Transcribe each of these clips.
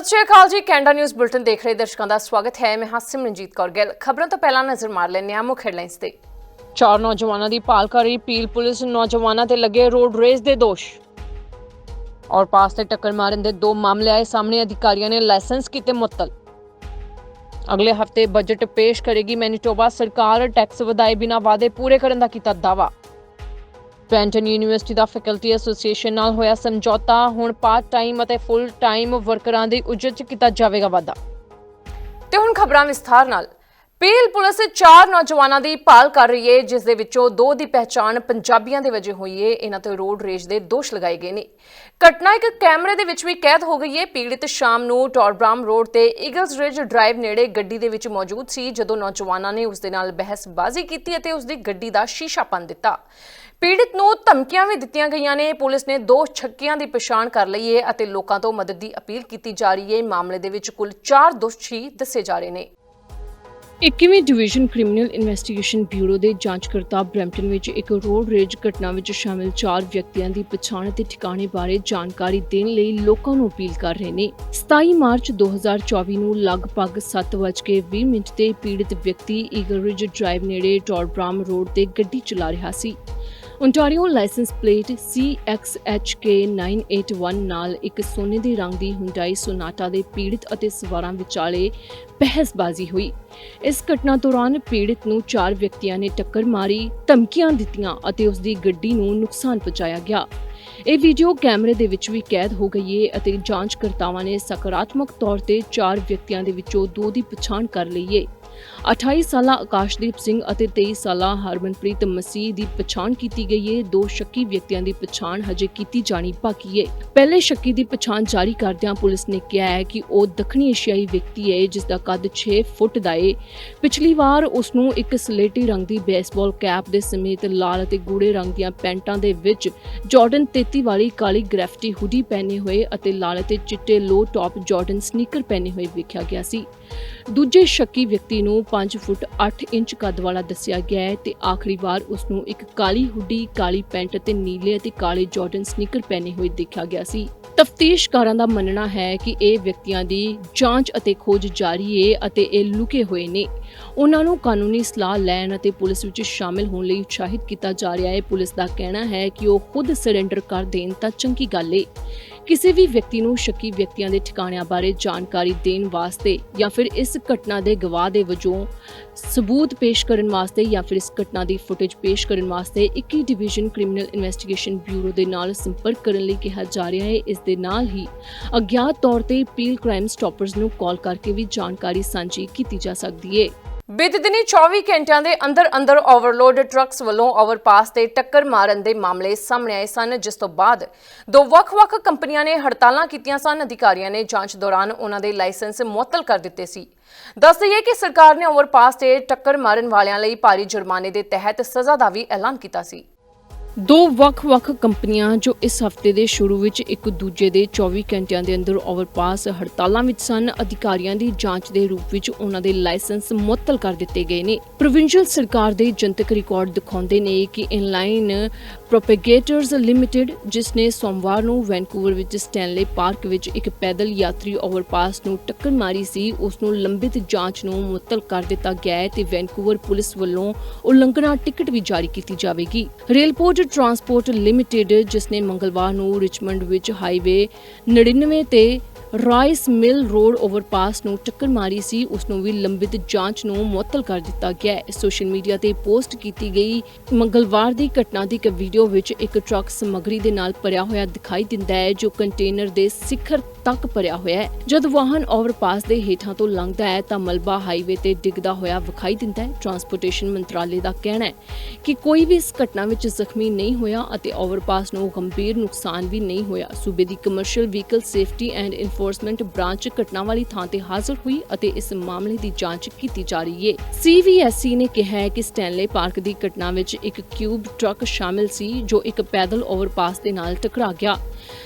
ਸਤਿ ਸ਼੍ਰੀ ਅਕਾਲ ਜੀ। Canada news bulletin ਦੇਖ ਰਹੇ ਦਰਸ਼ਕਾਂ ਦਾ ਸਵਾਗਤ ਹੈ। ਮੈਂ ਹਾਂ ਸਿਮਰਨਜੀਤ ਕੌਰ ਗਿੱਲ। ਖਬਰਾਂ ਤੋਂ ਪਹਿਲਾਂ ਨਜ਼ਰ ਮਾਰ ਲੈਂਦੇ ਹਾਂ ਮੁੱਖ ਹੈਡਲਾਈਨਸ ਤੇ। ਚਾਰ ਨੌਜਵਾਨਾਂ ਦੀ ਭਾਲ ਕਰ ਰਹੀ ਪੀਲ ਪੁਲਿਸ। ਨੌਜਵਾਨਾਂ ਤੇ ਲੱਗੇ ਰੋਡ ਰੇਸ ਦੇ ਦੋਸ਼। ਔਰ ਪਾਸ ਤੇ ਟੱਕਰ ਮਾਰਨ ਦੇ ਦੋ ਮਾਮਲੇ ਆਏ। ਸਾਹਮਣੇ ਅਧਿਕਾਰੀਆਂ ਨੇ ਲਾਇਸੈਂਸ ਕੀਤੇ ਮੁਅੱਤਲ। ਅਗਲੇ ਹਫ਼ਤੇ ਬਜਟ ਪੇਸ਼ ਕਰੇਗੀ ਮੈਨੀਟੋਬਾ। ਸਰਕਾਰ ਟੈਕਸ ਵਧਾਏ ਬਿਨਾਂ ਵਾਅਦੇ ਪੂਰੇ ਕਰਨ ਦਾ ਕੀਤਾ ਦਾਅਵਾ। ਬ੍ਰੈਂਟਨ ਯੂਨੀਵਰਸਿਟੀ ਦਾ ਫੈਕਲਟੀ ਐਸੋਸੀਏਸ਼ਨ ਨਾਲ ਹੋਇਆ ਸਮਝੌਤਾ। ਹੁਣ ਪਾਰਟ ਟਾਈਮ ਅਤੇ ਫੁੱਲ ਟਾਈਮ ਵਰਕਰਾਂ ਦੀ ਉਜਰਤ 'ਚ ਕੀਤਾ ਜਾਵੇਗਾ ਵਾਧਾ। ਤੇ ਹੁਣ ਖਬਰਾਂ ਵਿਸਥਾਰ ਨਾਲ। ਪੀਲ ਪੁਲਿਸ ਚਾਰ ਨੌਜਵਾਨਾਂ ਦੀ ਭਾਲ ਕਰ ਰਹੀ ਹੈ ਜਿਸ ਦੇ ਵਿੱਚੋਂ ਦੋ ਦੀ ਪਹਿਚਾਣ ਪੰਜਾਬੀਆਂ ਦੇ ਵਜੋਂ ਹੋਈ ਹੈ ਇਹਨਾਂ ਤੇ ਰੋਡ ਰੇਜ ਦੇ ਦੋਸ਼ ਲਗਾਏ ਗਏ ਨੇ। ਘਟਨਾ ਇੱਕ ਕੈਮਰੇ ਦੇ ਵਿੱਚ ਵੀ ਕੈਦ ਹੋ ਗਈ ਹੈ ਪੀੜਿਤ ਸ਼ਾਮ ਨੂੰ ਟੌਰਬ੍ਰਾਮ ਰੋਡ ਤੇ ਈਗਲਸ ਰਿਜ ਡਰਾਈਵ ਨੇੜੇ ਗੱਡੀ ਦੇ ਵਿੱਚ ਮੌਜੂਦ ਸੀ, ਜਦੋਂ ਨੌਜਵਾਨਾਂ ਨੇ ਉਸ ਦੇ ਨਾਲ ਬਹਿਸਬਾਜ਼ੀ ਕੀਤੀ ਅਤੇ ਉਸ ਦੀ ਗੱਡੀ ਦਾ ਸ਼ੀਸ਼ਾ ਭੰਨ ਦਿੱਤਾ। ਪੀੜਿਤ ਨੂੰ ਧਮਕੀਆਂ ਵੀ ਦਿੱਤੀਆਂ ਗਈਆਂ ਨੇ। ਪੁਲਿਸ ਨੇ ਦੋ ਛੱਕਿਆਂ ਦੀ ਪਛਾਣ ਕਰ ਲਈ ਹੈ ਅਤੇ ਲੋਕਾਂ ਤੋਂ ਮਦਦ ਦੀ ਅਪੀਲ ਕੀਤੀ ਜਾ ਰਹੀ ਹੈ ਮਾਮਲੇ ਦੇ ਵਿੱਚ ਕੁੱਲ 4 ਦੋਸ਼ੀ ਦੱਸੇ ਜਾ ਰਹੇ ਨੇ। 21ਵੀਂ ਡਿਵੀਜ਼ਨ ਕ੍ਰਿਮੀਨਲ ਇਨਵੈਸਟੀਗੇਸ਼ਨ ਬਿਊਰੋ ਦੇ ਜਾਂਚਕਰਤਾ ਬ੍ਰੈਂਪਟਨ ਵਿੱਚ ਇੱਕ ਰੋਡ ਰੇਜ ਘਟਨਾ ਵਿੱਚ ਸ਼ਾਮਿਲ ਚਾਰ ਵਿਅਕਤੀਆਂ ਦੀ ਪਛਾਣ ਅਤੇ ਠਿਕਾਣੇ ਬਾਰੇ ਜਾਣਕਾਰੀ ਦੇਣ ਲਈ ਲੋਕਾਂ ਨੂੰ ਅਪੀਲ ਕਰ ਰਹੇ ਨੇ। 27 ਮਾਰਚ 2024 ਨੂੰ ਲਗਭਗ 7:20 ਮਿੰਟ ਤੇ ਪੀੜਿਤ ਵਿਅਕਤੀ ਈਗਲ ਰਿਜ ਡਰਾਈਵ ਨੇੜੇ ਟੌਰਬ੍ਰਾਮ ਰੋਡ ਤੇ ਗੱਡੀ ਚਲਾ ਰਿਹਾ ਸੀ। ਓਨਟਾਰੀਓ ਲਾਇਸੈਂਸ ਪਲੇਟ CXHK981 ਨਾਲ ਇੱਕ ਸੋਨੇ ਦੇ ਰੰਗ ਦੀ ਹੁੰਡਾਈ ਸੋਨਾਟਾ ਦੇ ਪੀੜਤ ਅਤੇ ਸਵਾਰਾਂ ਵਿਚਾਲੇ ਬਹਿਸਬਾਜ਼ੀ ਹੋਈ। ਇਸ ਘਟਨਾ ਦੌਰਾਨ ਪੀੜਤ ਨੂੰ ਚਾਰ ਵਿਅਕਤੀਆਂ ਨੇ ਟੱਕਰ ਮਾਰੀ, ਧਮਕੀਆਂ ਦਿੱਤੀਆਂ ਅਤੇ ਉਸ ਦੀ ਗੱਡੀ ਨੂੰ ਨੁਕਸਾਨ ਪਹੁੰਚਾਇਆ ਗਿਆ। ਇਹ ਵੀਡੀਓ ਕੈਮਰੇ ਦੇ ਵਿੱਚ ਵੀ ਕੈਦ ਹੋ ਗਈ ਹੈ ਅਤੇ ਜਾਂਚਕਰਤਾਵਾਂ ਨੇ ਸਕਾਰਾਤਮਕ ਤੌਰ ਤੇ ਚਾਰ ਵਿਅਕਤੀਆਂ ਦੇ ਵਿੱਚੋਂ ਦੋ ਦੀ ਪਛਾਣ ਕਰ ਲਈ ਹੈ 28 ਸਾਲਾ ਆਕਾਸ਼ਦੀਪ ਸਿੰਘ ਅਤੇ 23 ਸਾਲਾ ਹਰਮਨਪ੍ਰੀਤ ਮਸੀਹ ਦੀ ਪਛਾਣ ਕੀਤੀ ਗਈ ਹੈ ਦੋ ਸ਼ੱਕੀ ਵਿਅਕਤੀਆਂ ਦੀ ਪਛਾਣ ਹਜੇ ਕੀਤੀ ਜਾਣੀ ਬਾਕੀ ਹੈ ਪਹਿਲੇ ਸ਼ੱਕੀ ਦੀ ਪਛਾਣ ਜਾਰੀ ਕਰਦਿਆਂ ਪੁਲਿਸ ਨੇ ਕਿਹਾ ਹੈ ਕਿ ਉਹ ਦੱਖਣੀ ਏਸ਼ੀਆਈ ਵਿਅਕਤੀ ਹੈ ਜਿਸ ਦਾ ਕੱਦ 6 ਫੁੱਟ ਦਾ ਹੈ ਪਿਛਲੀ ਵਾਰ ਉਸ ਨੂੰ ਇੱਕ ਸਲੇਟੀ ਰੰਗ ਦੀ ਬੇਸਬਾਲ ਕੈਪ ਦੇ ਸਮੇਤ ਲਾਲ ਅਤੇ ਗੂੜੇ ਰੰਗ ਦੀਆਂ ਪੈਂਟਾਂ ਦੇ ਵਿੱਚ ਜਾਰਡਨ 33 ਵਾਲੀ ਕਾਲੀ ਗ੍ਰੈਫਿਟੀ ਹੁੱਡੀ ਪਹਿਨੇ ਹੋਏ ਅਤੇ ਲਾਲ ਅਤੇ ਚਿੱਟੇ ਲੋ ਟਾਪ ਜਾਰਡਨ ਸਨੀਕਰ ਪਹਿਨੇ ਹੋਏ ਵੇਖਿਆ ਗਿਆ ਸੀ। ਦੂਜੇ ਸ਼ੱਕੀ ਵਿਅਕਤੀ ਨੂੰ 5 ਫੁੱਟ 8 ਇੰਚ ਕੱਦ ਵਾਲਾ ਦੱਸਿਆ ਗਿਆ ਹੈ ਤੇ ਆਖਰੀ ਵਾਰ ਉਸ ਨੂੰ ਇੱਕ ਕਾਲੀ ਹੁੱਡੀ, ਕਾਲੀ ਪੈਂਟ ਅਤੇ ਨੀਲੇ ਅਤੇ ਕਾਲੇ ਜਾਰਡਨ ਸਨੀਕਰ ਪਹਿਨੇ ਹੋਏ ਦੇਖਿਆ ਗਿਆ ਸੀ। ਤਫਤੀਸ਼ਕਾਰਾਂ ਦਾ ਮੰਨਣਾ ਹੈ ਕਿ ਇਹ ਵਿਅਕਤੀਆਂ ਦੀ ਜਾਂਚ ਅਤੇ ਖੋਜ ਜਾਰੀ ਹੈ ਅਤੇ ਇਹ ਲੁਕੇ ਹੋਏ ਨੇ। ਉਹਨਾਂ ਨੂੰ ਕਾਨੂੰਨੀ ਸਲਾਹ ਲੈਣ ਅਤੇ ਪੁਲਿਸ ਵਿੱਚ ਸ਼ਾਮਿਲ ਹੋਣ ਲਈ ਉਤਸ਼ਾਹਿਤ ਕੀਤਾ ਜਾ ਰਿਹਾ ਹੈ। ਪੁਲਿਸ ਦਾ ਕਹਿਣਾ ਹੈ ਕਿ ਉਹ ਖੁਦ ਸਰੈਂਡਰ ਕਰ ਦੇਣ ਤਾਂ ਚੰਗੀ ਗੱਲ ਹੈ ਕਿਸੇ ਵੀ ਵਿਅਕਤੀ ਨੂੰ ਸ਼ੱਕੀ ਵਿਅਕਤੀਆਂ ਦੇ ਠਿਕਾਣਿਆਂ ਬਾਰੇ ਜਾਣਕਾਰੀ ਦੇਣ ਵਾਸਤੇ ਜਾਂ ਫਿਰ ਇਸ ਘਟਨਾ ਦੇ ਗਵਾਹ ਦੇ ਵਜੋਂ ਸਬੂਤ ਪੇਸ਼ ਕਰਨ ਵਾਸਤੇ ਜਾਂ ਫਿਰ ਇਸ ਘਟਨਾ ਦੀ ਫੁਟੇਜ ਪੇਸ਼ ਕਰਨ ਵਾਸਤੇ 21 ਡਿਵੀਜ਼ਨ ਕ੍ਰਿਮੀਨਲ ਇਨਵੈਸਟੀਗੇਸ਼ਨ ਬਿਊਰੋ ਦੇ ਨਾਲ ਸੰਪਰਕ ਕਰਨ ਲਈ ਕਿਹਾ ਜਾ ਰਿਹਾ ਹੈ। ਇਸ ਦੇ ਨਾਲ ਹੀ ਅਗਿਆਤ ਤੌਰ ਤੇ ਪੀਲ ਕ੍ਰਾਈਮ ਸਟਾਪਰਸ ਨੂੰ ਕਾਲ ਕਰਕੇ ਵੀ ਜਾਣਕਾਰੀ ਸਾਂਝੀ ਕੀਤੀ ਜਾ ਸਕਦੀ ਹੈ। ਬੀਤੇ ਦਿਨੀ 24 ਘੰਟਿਆਂ ਦੇ ਅੰਦਰ ਅੰਦਰ ਓਵਰਲੋਡ ਟਰੱਕਸ ਵੱਲੋਂ ਓਵਰਪਾਸ ਤੇ ਟੱਕਰ ਮਾਰਨ ਦੇ ਮਾਮਲੇ ਸਾਹਮਣੇ ਆਏ ਸਨ, ਜਿਸ ਤੋਂ ਬਾਅਦ ਦੋ ਵੱਖ-ਵੱਖ ਕੰਪਨੀਆਂ ਨੇ ਹੜਤਾਲਾਂ ਕੀਤੀਆਂ ਸਨ। ਅਧਿਕਾਰੀਆਂ ਨੇ ਜਾਂਚ ਦੌਰਾਨ ਉਹਨਾਂ ਦੇ ਲਾਇਸੈਂਸ ਮੁਅੱਤਲ ਕਰ ਦਿੱਤੇ ਸੀ। ਦੱਸ ਦਈਏ ਕਿ ਸਰਕਾਰ ਨੇ ਓਵਰਪਾਸ ਤੇ ਟੱਕਰ ਮਾਰਨ ਵਾਲਿਆਂ ਲਈ ਭਾਰੀ ਜੁਰਮਾਨੇ ਦੇ ਤਹਿਤ ਸਜ਼ਾ ਦਾ ਵੀ ਐਲਾਨ ਕੀਤਾ ਸੀ। ਦੋ ਵੱਖ-ਵੱਖ ਕੰਪਨੀਆਂ ਜੋ ਇਸ ਹਫ਼ਤੇ ਦੇ ਸ਼ੁਰੂ ਵਿੱਚ ਇੱਕ ਦੂਜੇ ਦੇ 24 ਘੰਟਿਆਂ ਦੇ ਅੰਦਰ ਓਵਰਪਾਸ ਹੜਤਾਲਾਂ ਵਿੱਚ ਸਨ, ਅਧਿਕਾਰੀਆਂ ਦੀ ਜਾਂਚ ਦੇ ਰੂਪ ਵਿੱਚ ਉਹਨਾਂ ਦੇ ਲਾਇਸੈਂਸ ਮੁਅੱਤਲ ਕਰ ਦਿੱਤੇ ਗਏ ਨੇ। ਪ੍ਰੋਵਿੰਸ਼ੀਅਲ ਸਰਕਾਰ ਦੇ ਜਨਤਕ ਰਿਕਾਰਡ ਦਿਖਾਉਂਦੇ ਨੇ ਕਿ ਇਨਲਾਈਨ ਪ੍ਰੋਪੇਗੇਟਰਸ ਲਿਮਟਿਡ, ਜਿਸ ਨੇ ਸੋਮਵਾਰ ਨੂੰ ਵੈਨਕੂਵਰ ਵਿੱਚ ਸਟੈਨਲੇ ਪਾਰਕ ਵਿੱਚ ਇੱਕ ਪੈਦਲ ਯਾਤਰੀ ਓਵਰਪਾਸ ਨੂੰ ਟੱਕਰ ਮਾਰੀ ਸੀ, ਉਸ ਨੂੰ ਲੰਬਿਤ ਜਾਂਚ ਨੂੰ ਮੁਅੱਤਲ ਕਰ ਦਿੱਤਾ ਗਿਆ ਹੈ ਤੇ ਵੈਨਕੂਵਰ ਪੁਲਿਸ ਵੱਲੋਂ ਉਲੰਘਣਾ ਟਿਕਟ ਵੀ ਜਾਰੀ ਕੀਤੀ ਜਾਵੇਗੀ। ਰੇਲਪੋਰਟ ਟਰਾਂਸਪੋਰਟ ਲਿਮਟਿਡ ਜਿਸ ਨੇ ਮੰਗਲਵਾਰ ਨੂੰ ਰਿਚਮੰਡ ਵਿੱਚ ਹਾਈਵੇ 99 ਤੇ ਰਾਈਸ ਮਿਲ ਰੋਡ ਓਵਰਪਾਸ ਨੂੰ ਟੱਕਰ ਮਾਰੀ ਸੀ, ਉਸ ਨੂੰ ਵੀ ਲੰਬਿਤ ਜਾਂਚ ਨੂੰ ਮੁਅੱਤਲ ਕਰ ਦਿੱਤਾ ਗਿਆ ਹੈ। ਸੋਸ਼ਲ ਮੀਡੀਆ ਤੇ ਪੋਸਟ ਕੀਤੀ ਗਈ ਮੰਗਲਵਾਰ ਦੀ ਘਟਨਾ ਦੀ ਇੱਕ ਵੀਡੀਓ ਵਿੱਚ ਇੱਕ ਟਰੱਕ ਸਮੱਗਰੀ ਦੇ ਨਾਲ ਭਰਿਆ ਹੋਇਆ ਦਿਖਾਈ ਦਿੰਦਾ ਹੈ, ਜੋ ਕੰਟੇਨਰ ਦੇ ਸਿਖਰ ਤੱਕ ਭਰਿਆ ਹੋਇਆ ਹੈ। ਜਦ ਵਾਹਨ ਓਵਰਪਾਸ ਦੇ ਹੇਠਾਂ ਤੋਂ ਲੰਘਦਾ ਹੈ, ਤਾਂ ਮਲਬਾ ਹਾਈਵੇ ਤੇ ਡਿੱਗਦਾ ਹੋਇਆ ਵਿਖਾਈ ਦਿੰਦਾ ਹੈ। ਟਰਾਂਸਪੋਰਟੇਸ਼ਨ ਮੰਤਰਾਲੇ ਦਾ ਕਹਿਣਾ ਹੈ ਕਿ ਕੋਈ ਵੀ ਇਸ ਘਟਨਾ ਵਿੱਚ ਜ਼ਖਮੀ ਨਹੀਂ ਹੋਇਆ ਅਤੇ ਓਵਰਪਾਸ ਨੂੰ ਗੰਭੀਰ ਨੁਕਸਾਨ ਵੀ ਨਹੀਂ ਹੋਇਆ। ਸੂਬੇ ਦੀ commercial vehicle safety and enforcement branch ਘਟਨਾ ਵਾਲੀ ਥਾਂ ਤੇ ਹਾਜ਼ਰ ਹੋਈ ਅਤੇ ਇਸ ਮਾਮਲੇ ਦੀ ਜਾਂਚ ਕੀਤੀ ਜਾ ਰਹੀ ਹੈ। ਸੀਵੀਐਸਸੀ ਨੇ ਕਿਹਾ ਹੈ ਕਿ ਸਟੈਨਲੇ ਪਾਰਕ ਦੀ ਘਟਨਾ ਵਿੱਚ ਇੱਕ ਕਿਊਬ ਟਰੱਕ ਸ਼ਾਮਿਲ ਸੀ, ਜੋ ਇੱਕ ਪੈਦਲ ਓਵਰਪਾਸ ਦੇ ਨਾਲ ਟਕਰਾ ਗਿਆ।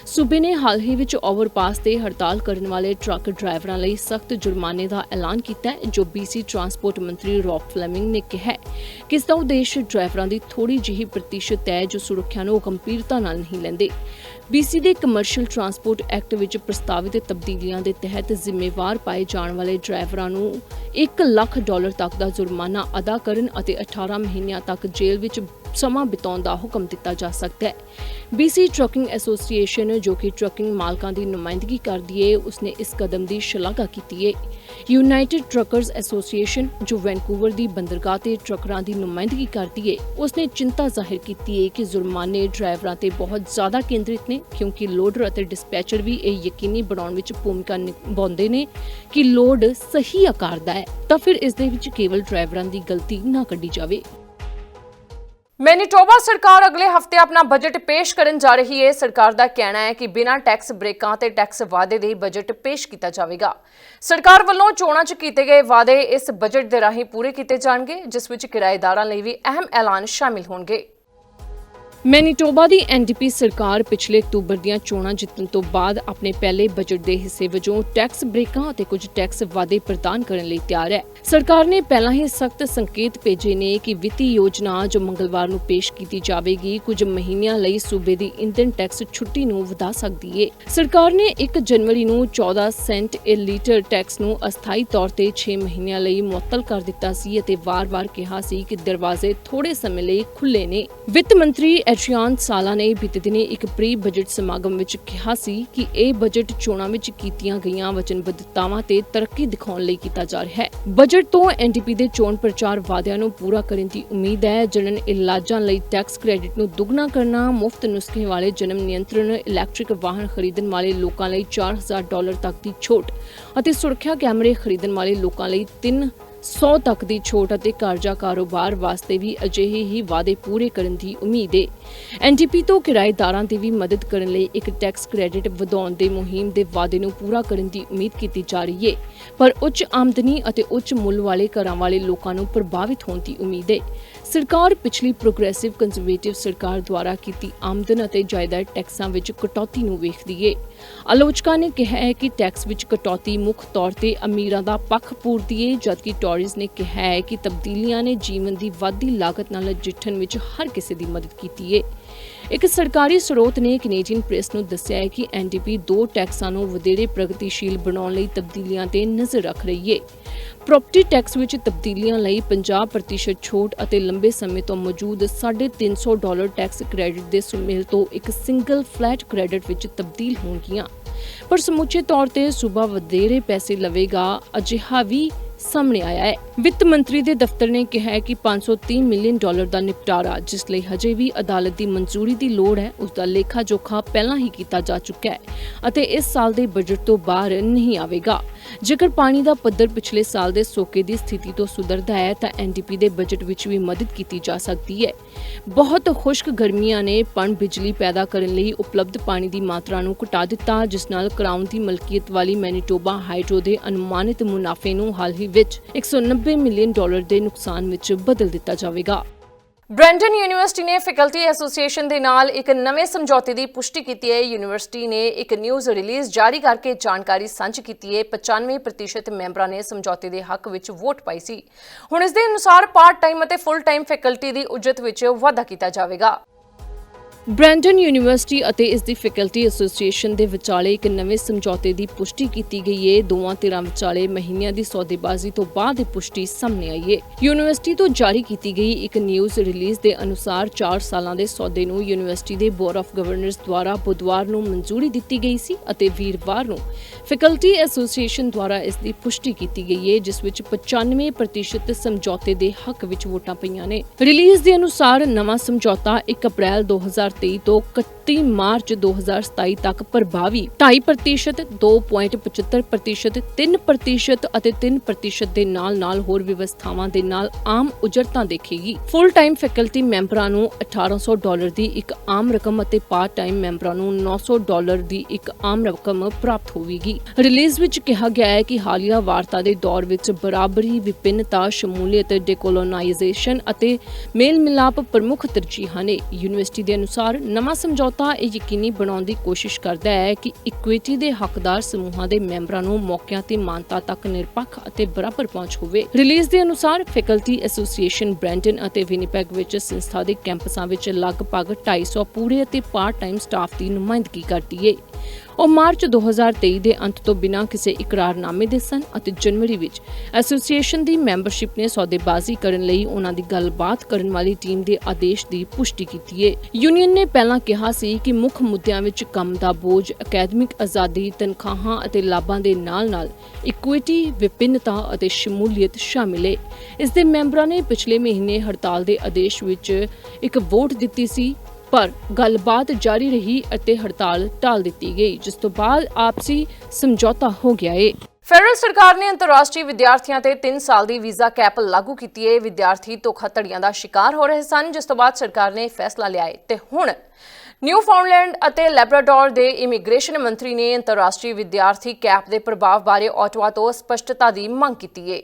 ਸੂਬੇ ਨੇ ਹਾਲ ਹੀ ਵਿੱਚ ਓਵਰਪਾਸ ਤੇ ਹੜਤਾਲ ਕਰਨ ਵਾਲੇ ਟਰੱਕ ਡਰਾਈਵਰਾਂ ਲਈ ਸਖਤ ਜੁਰਮਾਨੇ ਦਾ ਐਲਾਨ ਕੀਤਾ ਹੈ, ਜੋ BC ਟਰਾਂਸਪੋਰਟ ਮੰਤਰੀ ਰੌਬ ਫਲੇਮਿੰਗ ਨੇ ਕਿਹਾ ਕਿ ਇਸ ਦਾ ਉਦੇਸ਼ ਡਰਾਈਵਰਾਂ ਦੀ ਥੋੜੀ ਜਿਹੀ ਪ੍ਰਤੀਸ਼ਤ ਹੈ, ਜੋ ਸੁਰੱਖਿਆ ਨੂੰ ਗੰਭੀਰਤਾ ਨਾਲ ਨਹੀਂ ਲੈਂਦੇ। BC ਦੇ ਕਮਰਸ਼ੀਅਲ ਟਰਾਂਸਪੋਰਟ ਐਕਟ ਵਿੱਚ ਪ੍ਰਸਤਾਵਿਤ ਤਬਦੀਲੀਆਂ ਦੇ ਤਹਿਤ ਜ਼ਿੰਮੇਵਾਰ ਪਾਏ ਜਾਣ ਵਾਲੇ ਡਰਾਈਵਰਾਂ ਨੂੰ 1 ਲੱਖ ਡਾਲਰ ਤੱਕ ਦਾ ਜੁਰਮਾਨਾ ਅਦਾ ਕਰਨ ਅਤੇ 18 ਮਹੀਨਿਆਂ ਤੱਕ ਜੇਲ੍ਹ ਵਿੱਚ ਸਮਾਂ ਬਿਤਾਉਣ ਦਾ ਹੁਕਮ ਦਿੱਤਾ ਜਾ ਸਕਦਾ ਹੈ। BC ਟਰੱਕਿੰਗ ਐਸੋਸੀਏਸ਼ਨ ਜੋ ਕਿ ਟਰੱਕਿੰਗ ਮਾਲਕਾਂ ਦੀ ਨੁਮਾਇੰਦਗੀ ਕਰਦੀ ਹੈ ਉਸਨੇ ਇਸ ਕਦਮ ਦੀ ਸ਼ਲਾਘਾ ਕੀਤੀ ਹੈ ਯੂਨਾਈਟਿਡ ਟਰੱਕਰਜ਼ ਐਸੋਸੀਏਸ਼ਨ ਜੋ ਵੈਨਕੂਵਰ ਦੀ ਬੰਦਰਗਾਹ ਤੇ ਟਰੱਕਰਾਂ ਦੀ ਨੁਮਾਇੰਦਗੀ ਕਰਦੀ ਹੈ ਉਸਨੇ ਚਿੰਤਾ ਜ਼ਾਹਿਰ ਕੀਤੀ ਏ ਕਿ ਜੁਰਮਾਨੇ ਡਰਾਈਵਰਾਂ ਤੇ ਬਹੁਤ ਜ਼ਿਆਦਾ ਕੇਂਦਰਿਤ ਨੇ, ਕਿਉਂਕਿ ਲੋਡਰ ਅਤੇ ਡਿਸਪੈਚਰ ਵੀ ਇਹ ਯਕੀਨੀ ਬਣਾਉਣ ਵਿੱਚ ਭੂਮਿਕਾ ਨਿਭਾਉਂਦੇ ਨੇ ਕਿ ਲੋਡ ਸਹੀ ਆਕਾਰ ਦਾ ਹੈ, ਤਾਂ ਫਿਰ ਇਸ ਦੇ ਵਿੱਚ ਕੇਵਲ ਡਰਾਈਵਰਾਂ ਦੀ ਗਲਤੀ ਨਾ ਕੱਢੀ ਜਾਵੇ। ਮੈਨੀਟੋਬਾ ਸਰਕਾਰ ਅਗਲੇ ਹਫ਼ਤੇ ਆਪਣਾ ਬਜਟ ਪੇਸ਼ ਕਰਨ ਜਾ ਰਹੀ ਹੈ। ਸਰਕਾਰ ਦਾ ਕਹਿਣਾ ਹੈ ਕਿ ਬਿਨਾਂ ਟੈਕਸ ਬ੍ਰੇਕਾਂ ਤੇ ਟੈਕਸ ਵਾਅਦੇ ਦੇ ਬਜਟ ਪੇਸ਼ ਕੀਤਾ ਜਾਵੇਗਾ। ਸਰਕਾਰ ਵੱਲੋਂ ਚੋਣਾਂ 'ਚ ਕੀਤੇ ਗਏ ਵਾਅਦੇ ਇਸ ਬਜਟ ਦੇ ਰਾਹੀਂ ਪੂਰੇ ਕੀਤੇ ਜਾਣਗੇ, ਜਿਸ ਵਿੱਚ ਕਿਰਾਏਦਾਰਾਂ ਲਈ ਵੀ ਅਹਿਮ ਐਲਾਨ ਸ਼ਾਮਿਲ ਹੋਣਗੇ। ਮੈਨੀਟੋਬਾ ਦੀ ਐਨਡੀਪੀ ਸਰਕਾਰ ਪਿਛਲੇ ਅਕਤੂਬਰ ਦੀਆਂ ਚੋਣਾਂ ਜਿੱਤਣ ਤੋਂ ਬਾਅਦ ਆਪਣੇ ਪਹਿਲੇ ਬਜਟ ਦੇ ਹਿੱਸੇ ਵਜੋਂ ਟੈਕਸ ਬ੍ਰੇਕਾਂ ਅਤੇ ਕੁਝ ਟੈਕਸ ਵਾਅਦੇ ਪ੍ਰਦਾਨ ਕਰਨ ਲਈ ਤਿਆਰ ਹੈ। ਸਰਕਾਰ ਨੇ ਪਹਿਲਾਂ ਹੀ ਸਖਤ ਸੰਕੇਤ ਭੇਜੇ ਨੇ ਕਿ ਵਿੱਤੀ ਯੋਜਨਾ ਜੋ ਮੰਗਲਵਾਰ ਨੂੰ ਪੇਸ਼ ਕੀਤੀ ਜਾਵੇਗੀ, ਕੁਝ ਮਹੀਨਿਆਂ ਲਈ ਸੂਬੇ ਦੀ ਇੰਧਨ ਟੈਕਸ ਛੁੱਟੀ ਨੂੰ ਵਧਾ ਸਕਦੀ ਹੈ ਸਰਕਾਰ ਨੇ 1 ਜਨਵਰੀ ਨੂੰ 14 ਸੈਂਟ ਇਹ ਲੀਟਰ ਟੈਕਸ ਨੂੰ ਅਸਥਾਈ ਤੌਰ ਤੇ 6 ਮਹੀਨਿਆਂ ਲਈ ਮੁਅੱਤਲ ਕਰ ਦਿੱਤਾ ਸੀ ਅਤੇ ਵਾਰ-ਵਾਰ ਕਿਹਾ ਸੀ ਕਿ ਦਰਵਾਜ਼ੇ ਥੋੜੇ ਸਮੇਂ ਲਈ ਖੁੱਲੇ ਨੇ। ਵਿੱਤ ਮੰਤਰੀ ਐਡਰੀਆਨ ਸਾਲਾ ਨੇ ਬੀਤੇ ਦਿਨੀ ਇੱਕ ਪ੍ਰੀ ਬਜਟ ਸਮਾਗਮ ਵਿੱਚ ਕਿਹਾ ਸੀ ਕਿ ਇਹ ਬਜਟ ਚੋਣਾਂ ਵਿੱਚ ਕੀਤੀਆਂ ਗਈਆਂ ਵਚਨਬੱਧਤਾਵਾਂ ਤੇ ਤਰੱਕੀ ਦਿਖਾਉਣ ਲਈ ਕੀਤਾ ਜਾ ਰਿਹਾ ਹੈ। ਬਜਟ ਤੋਂ ਐਨਡੀਪੀ ਦੇ ਚੋਣ ਪ੍ਰਚਾਰ ਵਾਅਦਿਆਂ ਨੂੰ ਪੂਰਾ ਕਰਨ ਦੀ ਉਮੀਦ ਹੈ। ਜਨਨ ਇਲਾਜਾਂ ਲਈ ਟੈਕਸ ਕ੍ਰੈਡਿਟ ਨੂੰ ਦੁੱਗਣਾ ਕਰਨਾ, ਮੁਫਤ ਨੁਸਖੇ ਵਾਲੇ ਜਨਮ ਨਿਯੰਤਰਣ, ਇਲੈਕਟ੍ਰਿਕ ਵਾਹਨ ਖਰੀਦਣ ਵਾਲੇ ਲੋਕਾਂ ਲਈ 4000 ਡਾਲਰ ਤੱਕ ਦੀ ਛੋਟ ਅਤੇ ਸੁਰੱਖਿਆ ਕੈਮਰੇ ਖਰੀਦਣ ਵਾਲੇ ਲੋਕਾਂ ਲਈ 3 100 ਤੱਕ ਦੀ ਛੋਟ ਅਤੇ ਕਰਜ਼ਾ ਕਾਰੋਬਾਰ ਵਾਸਤੇ ਵੀ ਅਜਿਹੇ ਹੀ ਵਾਅਦੇ ਪੂਰੇ ਕਰਨ ਦੀ ਉਮੀਦ ਹੈ ਐਨਡੀਪੀ ਤੋਂ ਕਿਰਾਏਦਾਰਾਂ ਦੀ ਵੀ ਮਦਦ ਕਰਨ ਲਈ ਇੱਕ ਟੈਕਸ ਕ੍ਰੈਡਿਟ ਵਧਾਉਣ ਦੇ ਮੁਹਿੰਮ ਦੇ ਵਾਅਦੇ ਨੂੰ ਪੂਰਾ ਕਰਨ ਦੀ ਉਮੀਦ ਕੀਤੀ ਜਾ ਰਹੀ ਹੈ ਪਰ ਉੱਚ ਆਮਦਨੀ ਅਤੇ ਉੱਚ ਮੁੱਲ ਵਾਲੇ ਘਰਾਂ ਵਾਲੇ ਲੋਕਾਂ ਨੂੰ ਪ੍ਰਭਾਵਿਤ ਹੋਣ ਦੀ ਉਮੀਦ ਹੈ ਸਰਕਾਰ ਪਿਛਲੀ ਪ੍ਰੋਗਰੈਸਿਵ ਕੰਜ਼ਰਵੇਟਿਵ ਸਰਕਾਰ ਦੁਆਰਾ ਕੀਤੀ ਆਮਦਨ ਅਤੇ ਜਾਇਦਾਦ ਟੈਕਸਾਂ ਵਿੱਚ ਕਟੌਤੀ ਨੂੰ ਵੇਖਦੀ ਏ। ਆਲੋਚਕਾਂ ਨੇ ਕਿਹਾ ਹੈ ਕਿ ਟੈਕਸ ਵਿੱਚ ਕਟੌਤੀ ਮੁੱਖ ਤੌਰ ਤੇ ਅਮੀਰਾਂ ਦਾ ਪੱਖ ਪੂਰਦੀ ਏ, ਜਦਕਿ ਟੌਰੀਜ਼ ਨੇ ਕਿਹਾ ਹੈ ਕਿ ਤਬਦੀਲੀਆਂ ਨੇ ਜੀਵਨ ਦੀ ਵਾਧੀ ਲਾਗਤ ਨਾਲ ਨਜਿੱਠਣ ਵਿੱਚ ਹਰ ਕਿਸੇ ਦੀ ਮਦਦ ਕੀਤੀ ਏ। ਇੱਕ ਸਰਕਾਰੀ ਸਰੋਤ ਨੇ ਕੈਨੇਡੀਅਨ ਪ੍ਰੈਸ ਨੂੰ ਦੱਸਿਆ ਹੈ ਕਿ ਐਨਡੀਪੀ ਦੋ ਟੈਕਸਾਂ ਨੂੰ ਵਧੇਰੇ ਪ੍ਰਗਤੀਸ਼ੀਲ ਬਣਾਉਣ ਲਈ ਤਬਦੀਲੀਆਂ ਤੇ ਨਜ਼ਰ ਰੱਖ ਰਹੀ ਹੈ। ਪ੍ਰਾਪਰਟੀ ਟੈਕਸ ਵਿੱਚ ਤਬਦੀਲੀਆਂ ਲਈ 50% ਛੋਟ ਅਤੇ ਲੰਬੇ ਸਮੇਂ ਤੋਂ ਮੌਜੂਦ 350 ਡਾਲਰ ਟੈਕਸ ਕ੍ਰੈਡਿਟ ਦੇ ਸੁਮੇਲ ਤੋਂ ਇੱਕ ਸਿੰਗਲ ਫਲੈਟ ਕ੍ਰੈਡਿਟ ਵਿੱਚ ਤਬਦੀਲ ਹੋਣਗੀਆਂ। ਪਰ ਸਮੁੱਚੇ ਤੌਰ ਤੇ ਸੂਬਾ ਵਧੇਰੇ ਪੈਸੇ ਲਵੇਗਾ, ਅਜਿਹਾ ਵੀ ਸਾਹਮਣੇ ਆਇਆ ਹੈ। ਵਿੱਤ ਮੰਤਰੀ ਦੇ ਦਫ਼ਤਰ ਨੇ ਕਿਹਾ ਹੈ ਕਿ 530 ਮਿਲੀਅਨ ਡਾਲਰ ਦਾ ਨਿਪਟਾਰਾ, ਜਿਸ ਲਈ ਹਜੇ ਵੀ ਅਦਾਲਤ ਦੀ ਮਨਜ਼ੂਰੀ ਦੀ ਲੋੜ ਹੈ, ਉਸ ਦਾ ਲੇਖਾ ਜੋਖਾ ਪਹਿਲਾਂ ਹੀ ਕੀਤਾ ਜਾ ਚੁੱਕਾ ਹੈ ਅਤੇ ਇਸ ਸਾਲ ਦੇ ਬਜਟ ਤੋਂ ਬਾਹਰ ਨਹੀਂ ਆਵੇਗਾ। ਜੇਕਰ ਪਾਣੀ ਦਾ ਪੱਧਰ ਪਿਛਲੇ ਸਾਲ ਦੇ ਸੋਕੇ ਦੀ ਸਥਿਤੀ ਤੋਂ ਸੁਧਰਦਾ ਹੈ, ਤਾਂ ਐਨਡੀਪੀ ਦੇ ਬਜਟ ਵਿੱਚ ਵੀ ਮਦਦ ਕੀਤੀ ਜਾ ਸਕਦੀ ਹੈ। ਬਹੁਤ ਖੁਸ਼ਕ ਗਰਮੀਆਂ ਨੇ ਪਣ ਬਿਜਲੀ ਪੈਦਾ ਕਰਨ ਲਈ ਉਪਲਬਧ ਪਾਣੀ ਦੀ ਮਾਤਰਾ ਨੂੰ ਘਟਾ ਦਿੱਤਾ, ਜਿਸ ਨਾਲ ਕਰਾਊਨ ਦੀ ਮਲਕੀਅਤ ਵਾਲੀ ਮੈਨੀਟੋਬਾ ਹਾਈਡਰੋ ਦੇ ਅਨੁਮਾਨਿਤ ਮੁਨਾਫੇ ਨੂੰ ਹਾਲ ਹੀ ਵਿੱਚ 190 ਮਿਲੀਅਨ ਡਾਲਰ ਦੇ ਨੁਕਸਾਨ ਵਿੱਚ ਬਦਲ ਦਿੱਤਾ ਜਾਵੇਗਾ। ਬ੍ਰੈਂਟਨ ਯੂਨੀਵਰਸਿਟੀ ਨੇ ਫੈਕਲਟੀ ਐਸੋਸੀਏਸ਼ਨ ਦੇ ਨਾਲ ਇੱਕ ਨਵੇਂ ਸਮਝੌਤੇ ਦੀ ਪੁਸ਼ਟੀ ਕੀਤੀ ਹੈ। ਯੂਨੀਵਰਸਿਟੀ ਨੇ ਇੱਕ ਨਿਊਜ਼ ਰਿਲੀਜ਼ ਜਾਰੀ ਕਰਕੇ ਜਾਣਕਾਰੀ ਸਾਂਝੀ ਕੀਤੀ ਹੈ। 95% ਮੈਂਬਰਾਂ ਨੇ ਸਮਝੌਤੇ ਦੇ ਹੱਕ ਵਿੱਚ ਵੋਟ ਪਾਈ ਸੀ। ਹੁਣ ਇਸ ਦੇ ਅਨੁਸਾਰ ਪਾਰਟ ਟਾਈਮ ਅਤੇ ਫੁੱਲ ਟਾਈਮ ਫੈਕਲਟੀ ਦੀ ਉਜਰਤ ਵਿੱਚ ਵਾਧਾ ਕੀਤਾ ਜਾਵੇਗਾ। ਬ੍ਰੈਂਟਨ ਯੂਨੀਵਰਸਿਟੀ ਅਤੇ ਇਸ ਦੀ ਫੈਕਲਟੀ ਐਸੋਸੀਏਸ਼ਨ ਦੇ ਵਿਚਾਲੇ ਇੱਕ ਨਵੇਂ ਸਮਝੌਤੇ ਦੀ ਪੁਸ਼ਟੀ ਕੀਤੀ ਗਈ ਹੈ ਦੋਵਾਂ ਧਿਰਾਂ ਵਿਚਾਲੇ ਮਹੀਨਿਆਂ ਦੀ ਸੌਦੇਬਾਜ਼ੀ ਤੋਂ ਬਾਅਦ ਇਹ ਪੁਸ਼ਟੀ ਸਾਹਮਣੇ ਆਈ ਹੈ ਯੂਨੀਵਰਸਿਟੀ ਤੋਂ ਜਾਰੀ ਕੀਤੀ ਗਈ ਇੱਕ ਨਿਊਜ਼ ਰਿਲੀਜ਼ ਦੇ ਅਨੁਸਾਰ 4 ਸਾਲਾਂ ਦੇ ਸੌਦੇ ਨੂੰ ਯੂਨੀਵਰਸਿਟੀ ਦੇ ਬੋਰਡ ਆਫ ਗਵਰਨਰਸ ਦੁਆਰਾ ਬੁੱਧਵਾਰ ਨੂੰ ਮਨਜ਼ੂਰੀ ਦਿੱਤੀ ਗਈ ਸੀ ਅਤੇ ਵੀਰਵਾਰ ਨੂੰ ਫੈਕਲਟੀ ਐਸੋਸੀਏਸ਼ਨ ਦੁਆਰਾ ਇਸ ਦੀ ਪੁਸ਼ਟੀ ਕੀਤੀ ਗਈ ਹੈ ਜਿਸ ਵਿੱਚ 95% ਸਮਝੌਤੇ ਦੇ ਹੱਕ ਵਿੱਚ ਵੋਟਾਂ ਪਈਆਂ ਨੇ। ਰਿਲੀਜ਼ ਦੇ ਅਨੁਸਾਰ ਨਵਾਂ ਸਮਝੌਤਾ 1 ਅਪ੍ਰੈਲ 2023 ਤੋਂ 31 ਮਾਰਚ 2027 ਤੱਕ ਪ੍ਰਭਾਵੀ 2.5% 2.75% 3% ਅਤੇ 3% ਦੇ ਨਾਲ-ਨਾਲ ਹੋਰ ਵਿਵਸਥਾਵਾਂ ਦੇ ਨਾਲ ਆਮ ਉਜਰਤਾਂ ਦੇਖੇਗੀ। ਫੁੱਲ ਟਾਈਮ ਫੈਕਲਟੀ ਮੈਂਬਰਾਂ ਨੂੰ 1800 ਡਾਲਰ ਦੀ ਇੱਕ ਆਮ ਰਕਮ ਅਤੇ ਪਾਰਟ ਟਾਈਮ ਮੈਂਬਰਾਂ ਨੂੰ 900 ਡਾਲਰ ਦੀ ਇੱਕ ਆਮ ਰਕਮ ਪ੍ਰਾਪਤ ਹੋਵੇਗੀ। ਰਿਲੀਜ਼ ਵਿੱਚ ਕਿਹਾ ਗਿਆ ਹੈ ਕਿ ਹਾਲੀਆ ਵਾਰਤਾ ਦੇ ਦੌਰ ਵਿੱਚ ਬਰਾਬਰੀ, ਵਿਭਿੰਨਤਾ, ਸ਼ਮੂਲੀਅਤ ਡਿਕੋਲੋਨਾਈਜੇਸ਼ਨ ਅਤੇ ਮੇਲ ਮਿਲਾਪ ਪ੍ਰਮੁੱਖ ਤਰਜੀਹਾਂ ਨੇ। ਯੂਨੀਵਰਸਿਟੀ ਦੇ ਅਨੁਸਾਰ ਨਵਾਂ ਸਮਝੌਤਾ ਇਹ ਯਕੀਨੀ ਬਣਾਉਣ ਦੀ ਕੋਸ਼ਿਸ਼ ਕਰਦਾ ਹੈ ਕਿ ਇਕੁਇਟੀ ਦੇ ਹੱਕਦਾਰ ਸਮੂਹਾਂ ਦੇ ਮੈਂਬਰਾਂ ਨੂੰ ਮੌਕਿਆਂ ਤੇ ਮਾਨਤਾ ਤੱਕ ਨਿਰਪੱਖ ਅਤੇ ਬਰਾਬਰ ਪਹੁੰਚ ਹੋਵੇ। ਰਿਲੀਜ਼ ਦੇ ਅਨੁਸਾਰ ਫੈਕਲਟੀ ਐਸੋਸੀਏਸ਼ਨ ਬ੍ਰੈਂਟਨ ਅਤੇ ਵਿਨੀਪੈਗ ਵਿੱਚ ਸੰਸਥਾ ਦੇ ਕੈਂਪਸਾਂ ਵਿੱਚ ਲਗਭਗ 250 ਪੂਰੇ ਅਤੇ ਪਾਰਟ ਟਾਈਮ ਸਟਾਫ ਦੀ ਨੁਮਾਇੰਦਗੀ ਕਰਦੀ ਹੈ ਉਹ ਮਾਰਚ 2023 ਦੇ ਅੰਤ ਤੋਂ ਬਿਨਾਂ ਕਿਸੇ ਇਕਰਾਰਨਾਮੇ ਦੇ ਸਨ ਅਤੇ ਜਨਵਰੀ ਵਿੱਚ ਐਸੋਸੀਏਸ਼ਨ ਦੀ ਮੈਂਬਰਸ਼ਿਪ ਨੇ ਸੌਦੇਬਾਜ਼ੀ ਕਰਨ ਲਈ ਉਹਨਾਂ ਦੀ ਗੱਲਬਾਤ ਕਰਨ ਵਾਲੀ ਟੀਮ ਦੇ ਆਦੇਸ਼ ਦੀ ਪੁਸ਼ਟੀ ਕੀਤੀ ਹੈ ਯੂਨੀਅਨ ਨੇ ਪਹਿਲਾਂ ਕਿਹਾ ਸੀ ਕਿ ਮੁੱਖ ਮੁੱਦਿਆਂ ਵਿੱਚ ਕੰਮ ਦਾ ਬੋਝ, ਅਕੈਡਮਿਕ ਆਜ਼ਾਦੀ, ਤਨਖਾਹਾਂ ਅਤੇ ਲਾਭਾਂ ਦੇ ਨਾਲ-ਨਾਲ ਇਕੁਇਟੀ ਵਿਭਿੰਨਤਾ ਅਤੇ ਸ਼ਮੂਲੀਅਤ ਸ਼ਾਮਿਲ ਹੈ ਇਸ ਦੇ ਮੈਂਬਰਾਂ ਨੇ ਪਿਛਲੇ ਮਹੀਨੇ ਹੜਤਾਲ ਦੇ ਆਦੇਸ਼ ਵਿੱਚ ਇੱਕ ਵੋਟ ਦਿੱਤੀ ਸੀ। ਪਰ ਗੱਲਬਾਤ ਜਾਰੀ ਰਹੀ ਅਤੇ ਹੜਤਾਲ ਟਾਲ ਦਿੱਤੀ ਗਈ, ਜਿਸ ਤੋਂ ਬਾਅਦ ਆਪਸੀ ਸਮਝੌਤਾ ਹੋ ਗਿਆ ਏ। ਫੈਡਰਲ ਸਰਕਾਰ ਨੇ ਅੰਤਰਰਾਸ਼ਟਰੀ ਵਿਦਿਆਰਥੀਆਂ ਤੇ 3 ਸਾਲ ਦੀ ਵੀਜ਼ਾ ਕੈਪ ਲਾਗੂ ਕੀਤੀ ਹੈ ਵਿਦਿਆਰਥੀ ਧੋਖਾਧੜੀਆਂ ਦਾ ਸ਼ਿਕਾਰ ਹੋ ਰਹੇ ਸਨ, ਜਿਸ ਤੋਂ ਬਾਅਦ ਸਰਕਾਰ ਨੇ ਫੈਸਲਾ ਲਿਆ ਹੈ ਤੇ ਹੁਣ ਨਿਊਫਾਊਂਡਲੈਂਡ ਅਤੇ ਲੈਬਰਾਡੋਰ ਦੇ ਇਮੀਗ੍ਰੇਸ਼ਨ ਮੰਤਰੀ ਨੇ ਅੰਤਰਰਾਸ਼ਟਰੀ ਵਿਦਿਆਰਥੀ ਕੈਪ ਦੇ ਪ੍ਰਭਾਵ ਬਾਰੇ ਆਟਵਾ ਤੋਂ ਸਪਸ਼ਟਤਾ ਦੀ ਮੰਗ ਕੀਤੀ ਹੈ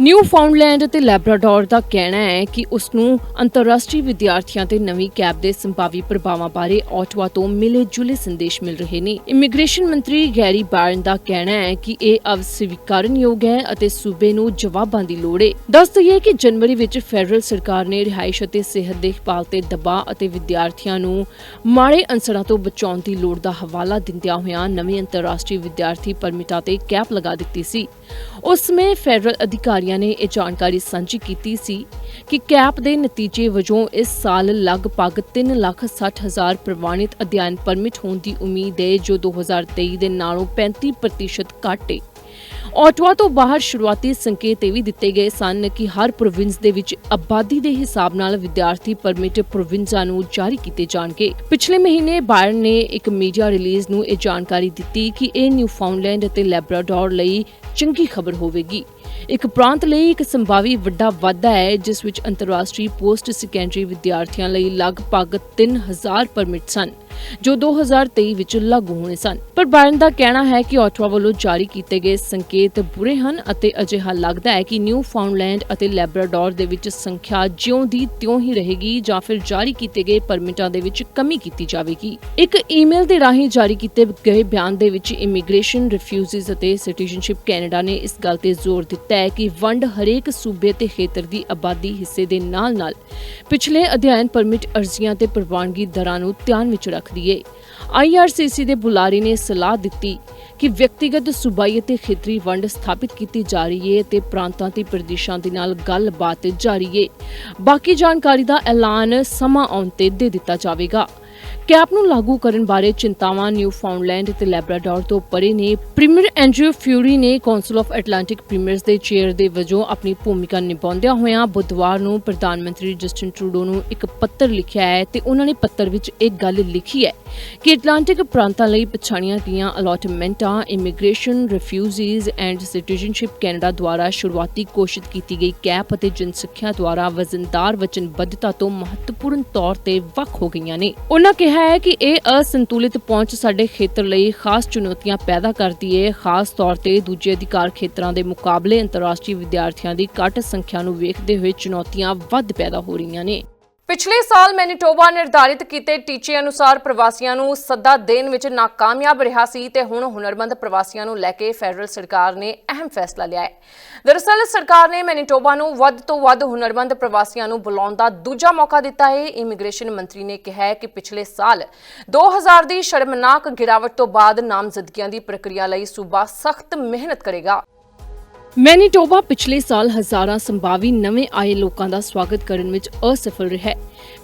ਨਿਊ ਫਾਊਂਡਲੈਂਡ ਅਤੇ ਲੈਬਰਾਡੋਰ ਦਾ ਕਹਿਣਾ ਹੈ ਕਿ ਉਸ ਨੂੰ ਅੰਤਰਰਾਸ਼ਟਰੀ ਵਿਦਿਆਰਥੀਆਂ ਤੇ ਨਵੀਂ ਕੈਬ ਦੇ ਸੰਭਾਵੀ ਪ੍ਰਭਾਵਾਂ ਬਾਰੇ ਆਟਵਾ ਤੋਂ ਮਿਲੇ ਜੁਲੇ ਸੰਦੇਸ਼ ਮਿਲ ਰਹੇ ਨੇ। ਇਮੀਗ੍ਰੇਸ਼ਨ ਮੰਤਰੀ ਗੈਰੀ ਬਾਰਨ ਦਾ ਕਹਿਣਾ ਹੈ ਕਿ ਇਹ ਅਵਸਵੀਕਾਰਨਯੋਗ ਹੈ ਅਤੇ ਸੂਬੇ ਨੂੰ ਜਵਾਬਾਂ ਦੀ ਲੋੜ ਹੈ ਦੱਸ ਦਈਏ ਕਿ ਜਨਵਰੀ ਵਿੱਚ ਫੈਡਰਲ ਸਰਕਾਰ ਨੇ ਰਿਹਾਇਸ਼ ਅਤੇ ਸਿਹਤ ਦੇਖਭਾਲ ਤੇ ਦਬਾਅ ਅਤੇ ਵਿਦਿਆਰਥੀਆਂ ਨੂੰ ਮਾੜੇ ਅੰਸਰਾਂ ਤੋਂ ਬਚਾਉਣ ਦੀ ਲੋੜ ਦਾ ਹਵਾਲਾ ਦਿੰਦਿਆਂ ਹੋਇਆਂ ਨਵੇਂ ਅੰਤਰਰਾਸ਼ਟਰੀ ਵਿਦਿਆਰਥੀ ਪਰਮਿਟਾਂ ਤੇ ਕੈਪ ਲਗਾ ਦਿੱਤੀ ਸੀ। ਉਸ ਸਮੇਂ ਫੈਡਰਲ ਅਧਿਕਾਰੀਆਂ ਨੇ ਇਹ ਜਾਣਕਾਰੀ ਸਾਂਝੀ ਕੀਤੀ ਸੀ ਕਿ ਕੈਪ ਦੇ ਨਤੀਜੇ ਵਜੋਂ ਇਸ ਸਾਲ ਲਗਭਗ 3 ਲੱਖ 60 ਹਜ਼ਾਰ ਪ੍ਰਵਾਨਿਤ ਅਧਿਐਨ ਪਰਮਿਟ ਹੋਣ ਦੀ ਉਮੀਦ ਹੈ, ਜੋ 2023 ਦੇ ਨਾਲੋਂ 35% ਘੱਟ ਹੈ ਆਟਵਾ ਤੋਂ ਬਾਹਰ ਸ਼ੁਰੂਆਤੀ ਸੰਕੇਤ ਇਹ ਵੀ ਦਿੱਤੇ ਗਏ ਸਨ ਕਿ ਹਰ ਪ੍ਰੋਵਿੰਸ ਦੇ ਵਿੱਚ ਆਬਾਦੀ ਦੇ ਹਿਸਾਬ ਨਾਲ ਵਿਦਿਆਰਥੀ ਪਰਮਿਟ ਪ੍ਰੋਵਿੰਸਾਂ ਨੂੰ ਜਾਰੀ ਕੀਤੇ ਜਾਣਗੇ। ਪਿਛਲੇ ਮਹੀਨੇ ਬਾਇਰਨ ਨੇ ਇੱਕ ਮੀਡੀਆ ਰਿਲੀਜ਼ ਨੂੰ ਇਹ ਜਾਣਕਾਰੀ ਦਿੱਤੀ ਕਿ ਇਹ ਨਿਊਫਾਊਂਡਲੈਂਡ ਅਤੇ ਲੈਬਰਾਡੋਰ ਲਈ ਚੰਗੀ ਖਬਰ ਹੋਵੇਗੀ। ਇੱਕ ਪ੍ਰਾਂਤ ਲਈ ਇੱਕ ਸੰਭਾਵੀ ਵੱਡਾ ਵਾਧਾ ਹੈ, ਜਿਸ ਵਿੱਚ ਅੰਤਰਰਾਸ਼ਟਰੀ ਪੋਸਟ ਸੈਕੰਡਰੀ ਵਿਦਿਆਰਥੀਆਂ ਲਈ ਲਗਭਗ 3000 ਪਰਮਿਟ ਸਨ ਜੋ 2023 ਵਿੱਚ ਲਾਗੂ ਹੋਣੇ ਸਨ। ਪਰ ਬਾਰਨ ਦਾ ਕਹਿਣਾ ਹੈ ਕਿ ਆਟਵਾ ਵੱਲੋਂ ਜਾਰੀ ਕੀਤੇ ਗਏ ਸੰਕੇਤ ਬੁਰੇ ਹਨ ਅਤੇ ਅਜਿਹਾ ਲੱਗਦਾ ਹੈ ਕਿ ਨਿਊ ਫਾਊਂਡਲੈਂਡ ਅਤੇ ਲੈਬਰਾਡੋਰ ਦੇ ਵਿੱਚ ਸੰਖਿਆ ਜਿਉਂ ਦੀ ਤਿਉਂ ਹੀ ਰਹੇਗੀ ਜਾਂ ਫਿਰ ਜਾਰੀ ਕੀਤੇ ਗਏ ਪਰਮਿਟਾਂ ਦੇ ਵਿੱਚ ਕਮੀ ਕੀਤੀ ਜਾਵੇਗੀ। ਇੱਕ ਈਮੇਲ ਦੇ ਰਾਹੀਂ ਜਾਰੀ ਕੀਤੇ ਗਏ ਬਿਆਨ ਦੇ ਵਿੱਚ ਇਮੀਗ੍ਰੇਸ਼ਨ, ਰਿਫਿਊਜੀਜ਼ ਅਤੇ ਸਿਟੀਜ਼ਨਸ਼ਿਪ ਕੈਨੇਡਾ ਨੇ ਇਸ ਗੱਲ ਤੇ ਜ਼ੋਰ ਦਿੱਤਾ ਹੈ ਕਿ ਵੰਡ ਹਰੇਕ ਸੂਬੇ ਤੇ ਖੇਤਰ ਦੀ ਆਬਾਦੀ ਹਿੱਸੇ ਦੇ ਨਾਲ-ਨਾਲ ਪਿਛਲੇ ਅਧਿਐਨ ਪਰਮਿਟ ਅਰਜ਼ੀਆਂ ਤੇ ਪ੍ਰਵਾਨਗੀ ਦਰਾਂ ਨੂੰ ਧਿਆਨ ਵਿੱਚ ਰੱਖਦੀ ਹੈ ਆਈਆਰਸੀਸੀ ਦੇ ਬੁਲਾਰੇ ਨੇ ਸਲਾਹ ਦਿੱਤੀ ਕਿ ਵਿਅਕਤੀਗਤ ਸੂਬਾਈ ਅਤੇ ਖੇਤਰੀ ਵੰਡ ਸਥਾਪਿਤ ਕੀਤੀ ਜਾ ਰਹੀ ਹੈ ਤੇ ਪ੍ਰਾਂਤਾਂ ਤੇ ਪ੍ਰਦੇਸ਼ਾਂ ਦੇ ਨਾਲ ਗੱਲਬਾਤ ਜਾਰੀ ਹੈ ਬਾਕੀ ਜਾਣਕਾਰੀ ਦਾ ਐਲਾਨ ਸਮਾਂ ਆਉਣ ਤੇ ਦੇ ਦਿੱਤਾ ਜਾਵੇਗਾ। ਕੈਪ ਨੂੰ ਲਾਗੂ ਕਰਨ ਬਾਰੇ ਚਿੰਤਾਵਾਂ ਨਿਊਫਾਊਂਡਲੈਂਡ ਤੇ ਲੈਬਰਾਡੋਰ ਤੋਂ ਪਰੇ ਨੇ। ਪ੍ਰੀਮੀਅਰ ਐਂਡਰਿਊ ਫਿਊਰੀ ਨੇ ਕਾਉਂਸਲ ਆਫ ਐਟਲਾਂਟਿਕ ਪ੍ਰੀਮੀਅਰਸ ਦੇ ਚੇਅਰ ਦੇ ਵਜੋਂ ਆਪਣੀ ਭੂਮਿਕਾ ਨਿਭਾਉਂਦਿਆਂ ਹੋਇਆਂ ਬੁੱਧਵਾਰ ਨੂੰ ਪ੍ਰਧਾਨ ਮੰਤਰੀ ਜਸਟਿਨ ਟਰੂਡੋ ਨੂੰ ਇੱਕ ਪੱਤਰ ਲਿਖਿਆ ਹੈ ਤੇ ਉਹਨਾਂ ਨੇ ਪੱਤਰ ਵਿੱਚ ਇੱਕ ਗੱਲ ਲਿਖੀ ਹੈ ਕਿ ਐਟਲਾਂਟਿਕ ਪ੍ਰਾਂਤਾਂ ਲਈ ਪਛਾਣੀਆਂ ਗਈਆਂ ਅਲਾਟਮੈਂਟਾਂ, immigration, refugees and citizenship Canada ਦੁਆਰਾ ਸ਼ੁਰੂਆਤੀ ਘੋਸ਼ਿਤ ਕੀਤੀ ਗਈ ਕੈਪ ਅਤੇ ਜਨਸੰਖਿਆ ਦੁਆਰਾ ਵਜ਼ਨਦਾਰ ਵਚਨਬੱਧਤਾ ਤੋਂ ਮਹੱਤਵਪੂਰਨ ਤੌਰ ਤੇ ਵੱਖ ਹੋ ਗਈਆਂ ਨੇ। ਉਹਨਾਂ ਕਿਹਾ ਹੈ ਕਿ ਇਹ ਅਸੰਤੁਲਿਤ ਪਹੁੰਚ ਸਾਡੇ ਖੇਤਰ ਲਈ ਖਾਸ ਚੁਣੌਤੀਆਂ ਪੈਦਾ ਕਰਦੀ ਹੈ ਖਾਸ ਤੌਰ ਤੇ ਦੂਜੇ ਅਧਿਕਾਰ ਖੇਤਰਾਂ ਦੇ ਮੁਕਾਬਲੇ ਅੰਤਰਰਾਸ਼ਟਰੀ ਵਿਦਿਆਰਥੀਆਂ ਦੀ ਘੱਟ ਸੰਖਿਆ ਨੂੰ ਵੇਖਦੇ ਹੋਏ ਚੁਣੌਤੀਆਂ ਵੱਧ ਪੈਦਾ ਹੋ ਰਹੀਆਂ ਨੇ। ਪਿਛਲੇ ਸਾਲ ਮੈਨੀਟੋਬਾ ਨਿਰਧਾਰਿਤ ਕੀਤੇ ਟੀਚੇ ਅਨੁਸਾਰ ਪ੍ਰਵਾਸੀਆਂ ਨੂੰ ਸੱਦਾ ਦੇਣ ਵਿੱਚ ਨਾਕਾਮਯਾਬ ਰਿਹਾ ਸੀ ਤੇ ਹੁਣ ਹੁਨਰਮੰਦ ਪ੍ਰਵਾਸੀਆਂ ਨੂੰ ਲੈ ਕੇ ਫੈਡਰਲ ਸਰਕਾਰ ਨੇ ਅਹਿਮ ਫੈਸਲਾ ਲਿਆ ਹੈ। ਦਰਅਸਲ, ਸਰਕਾਰ ਨੇ ਮੈਨੀਟੋਬਾ ਨੂੰ ਵੱਧ ਤੋਂ ਵੱਧ ਹੁਨਰਮੰਦ ਪ੍ਰਵਾਸੀਆਂ ਨੂੰ ਬੁਲਾਉਣ ਦਾ ਦੂਜਾ ਮੌਕਾ ਦਿੱਤਾ ਹੈ। ਇਮੀਗ੍ਰੇਸ਼ਨ ਮੰਤਰੀ ਨੇ ਕਿਹਾ ਹੈ ਕਿ ਪਿਛਲੇ ਸਾਲ 2000 ਦੀ ਸ਼ਰਮਨਾਕ ਗਿਰਾਵਟ ਤੋਂ ਬਾਅਦ ਨਾਮਜ਼ਦਗੀਆਂ ਦੀ ਪ੍ਰਕਿਰਿਆ ਲਈ ਸੂਬਾ ਸਖਤ ਮਿਹਨਤ ਕਰੇਗਾ। ਮੈਨੀਟੋਬਾ ਪਿਛਲੇ ਸਾਲ ਹਜ਼ਾਰਾਂ ਸੰਭਾਵੀ ਨਵੇਂ ਆਏ ਲੋਕਾਂ ਦਾ ਸਵਾਗਤ ਕਰਨ ਵਿੱਚ ਅਸਫਲ ਰਿਹਾ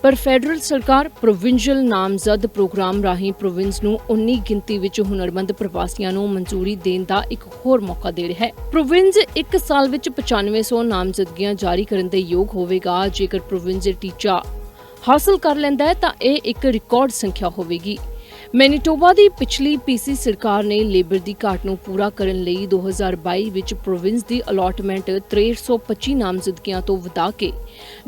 ਪਰ ਫੈਡਰਲ ਸਰਕਾਰ ਪ੍ਰੋਵਿੰਸ਼ੀਅਲ ਨਾਮਜ਼ਦ ਪ੍ਰੋਗਰਾਮ ਰਾਹੀਂ ਪ੍ਰੋਵਿੰਸ ਨੂੰ 19 ਗਿਣਤੀ ਵਿੱਚ ਹੁਨਰਮੰਦ ਪ੍ਰਵਾਸੀਆਂ ਨੂੰ ਮਨਜ਼ੂਰੀ ਦੇਣ ਦਾ ਇੱਕ ਹੋਰ ਮੌਕਾ ਦੇ ਰਿਹਾ ਹੈ। ਪ੍ਰੋਵਿੰਸ ਇੱਕ ਸਾਲ ਵਿੱਚ 9500 ਨਾਮਜ਼ਦਗੀਆਂ ਜਾਰੀ ਕਰਨ ਦੇ ਯੋਗ ਹੋਵੇਗਾ। ਜੇਕਰ ਪ੍ਰੋਵਿੰਸ ਟੀਚਾ ਹਾਸਲ ਕਰ ਲੈਂਦਾ ਹੈ ਤਾਂ ਇਹ ਇੱਕ ਰਿਕਾਰਡ ਸੰਖਿਆ ਹੋਵੇਗੀ। ਮੈਨੀਟੋਬਾ ਦੀ ਪਿਛਲੀ ਪੀਸੀ ਸਰਕਾਰ ਨੇ ਲੇਬਰ ਦੀ ਘਾਟ ਨੂੰ ਪੂਰਾ ਕਰਨ ਲਈ 2022 ਵਿੱਚ ਪ੍ਰੋਵਿੰਸ ਦੀ ਅਲਾਟਮੈਂਟ 6325 ਨਾਮਜ਼ਦਗੀਆਂ ਤੋਂ ਵਧਾ ਕੇ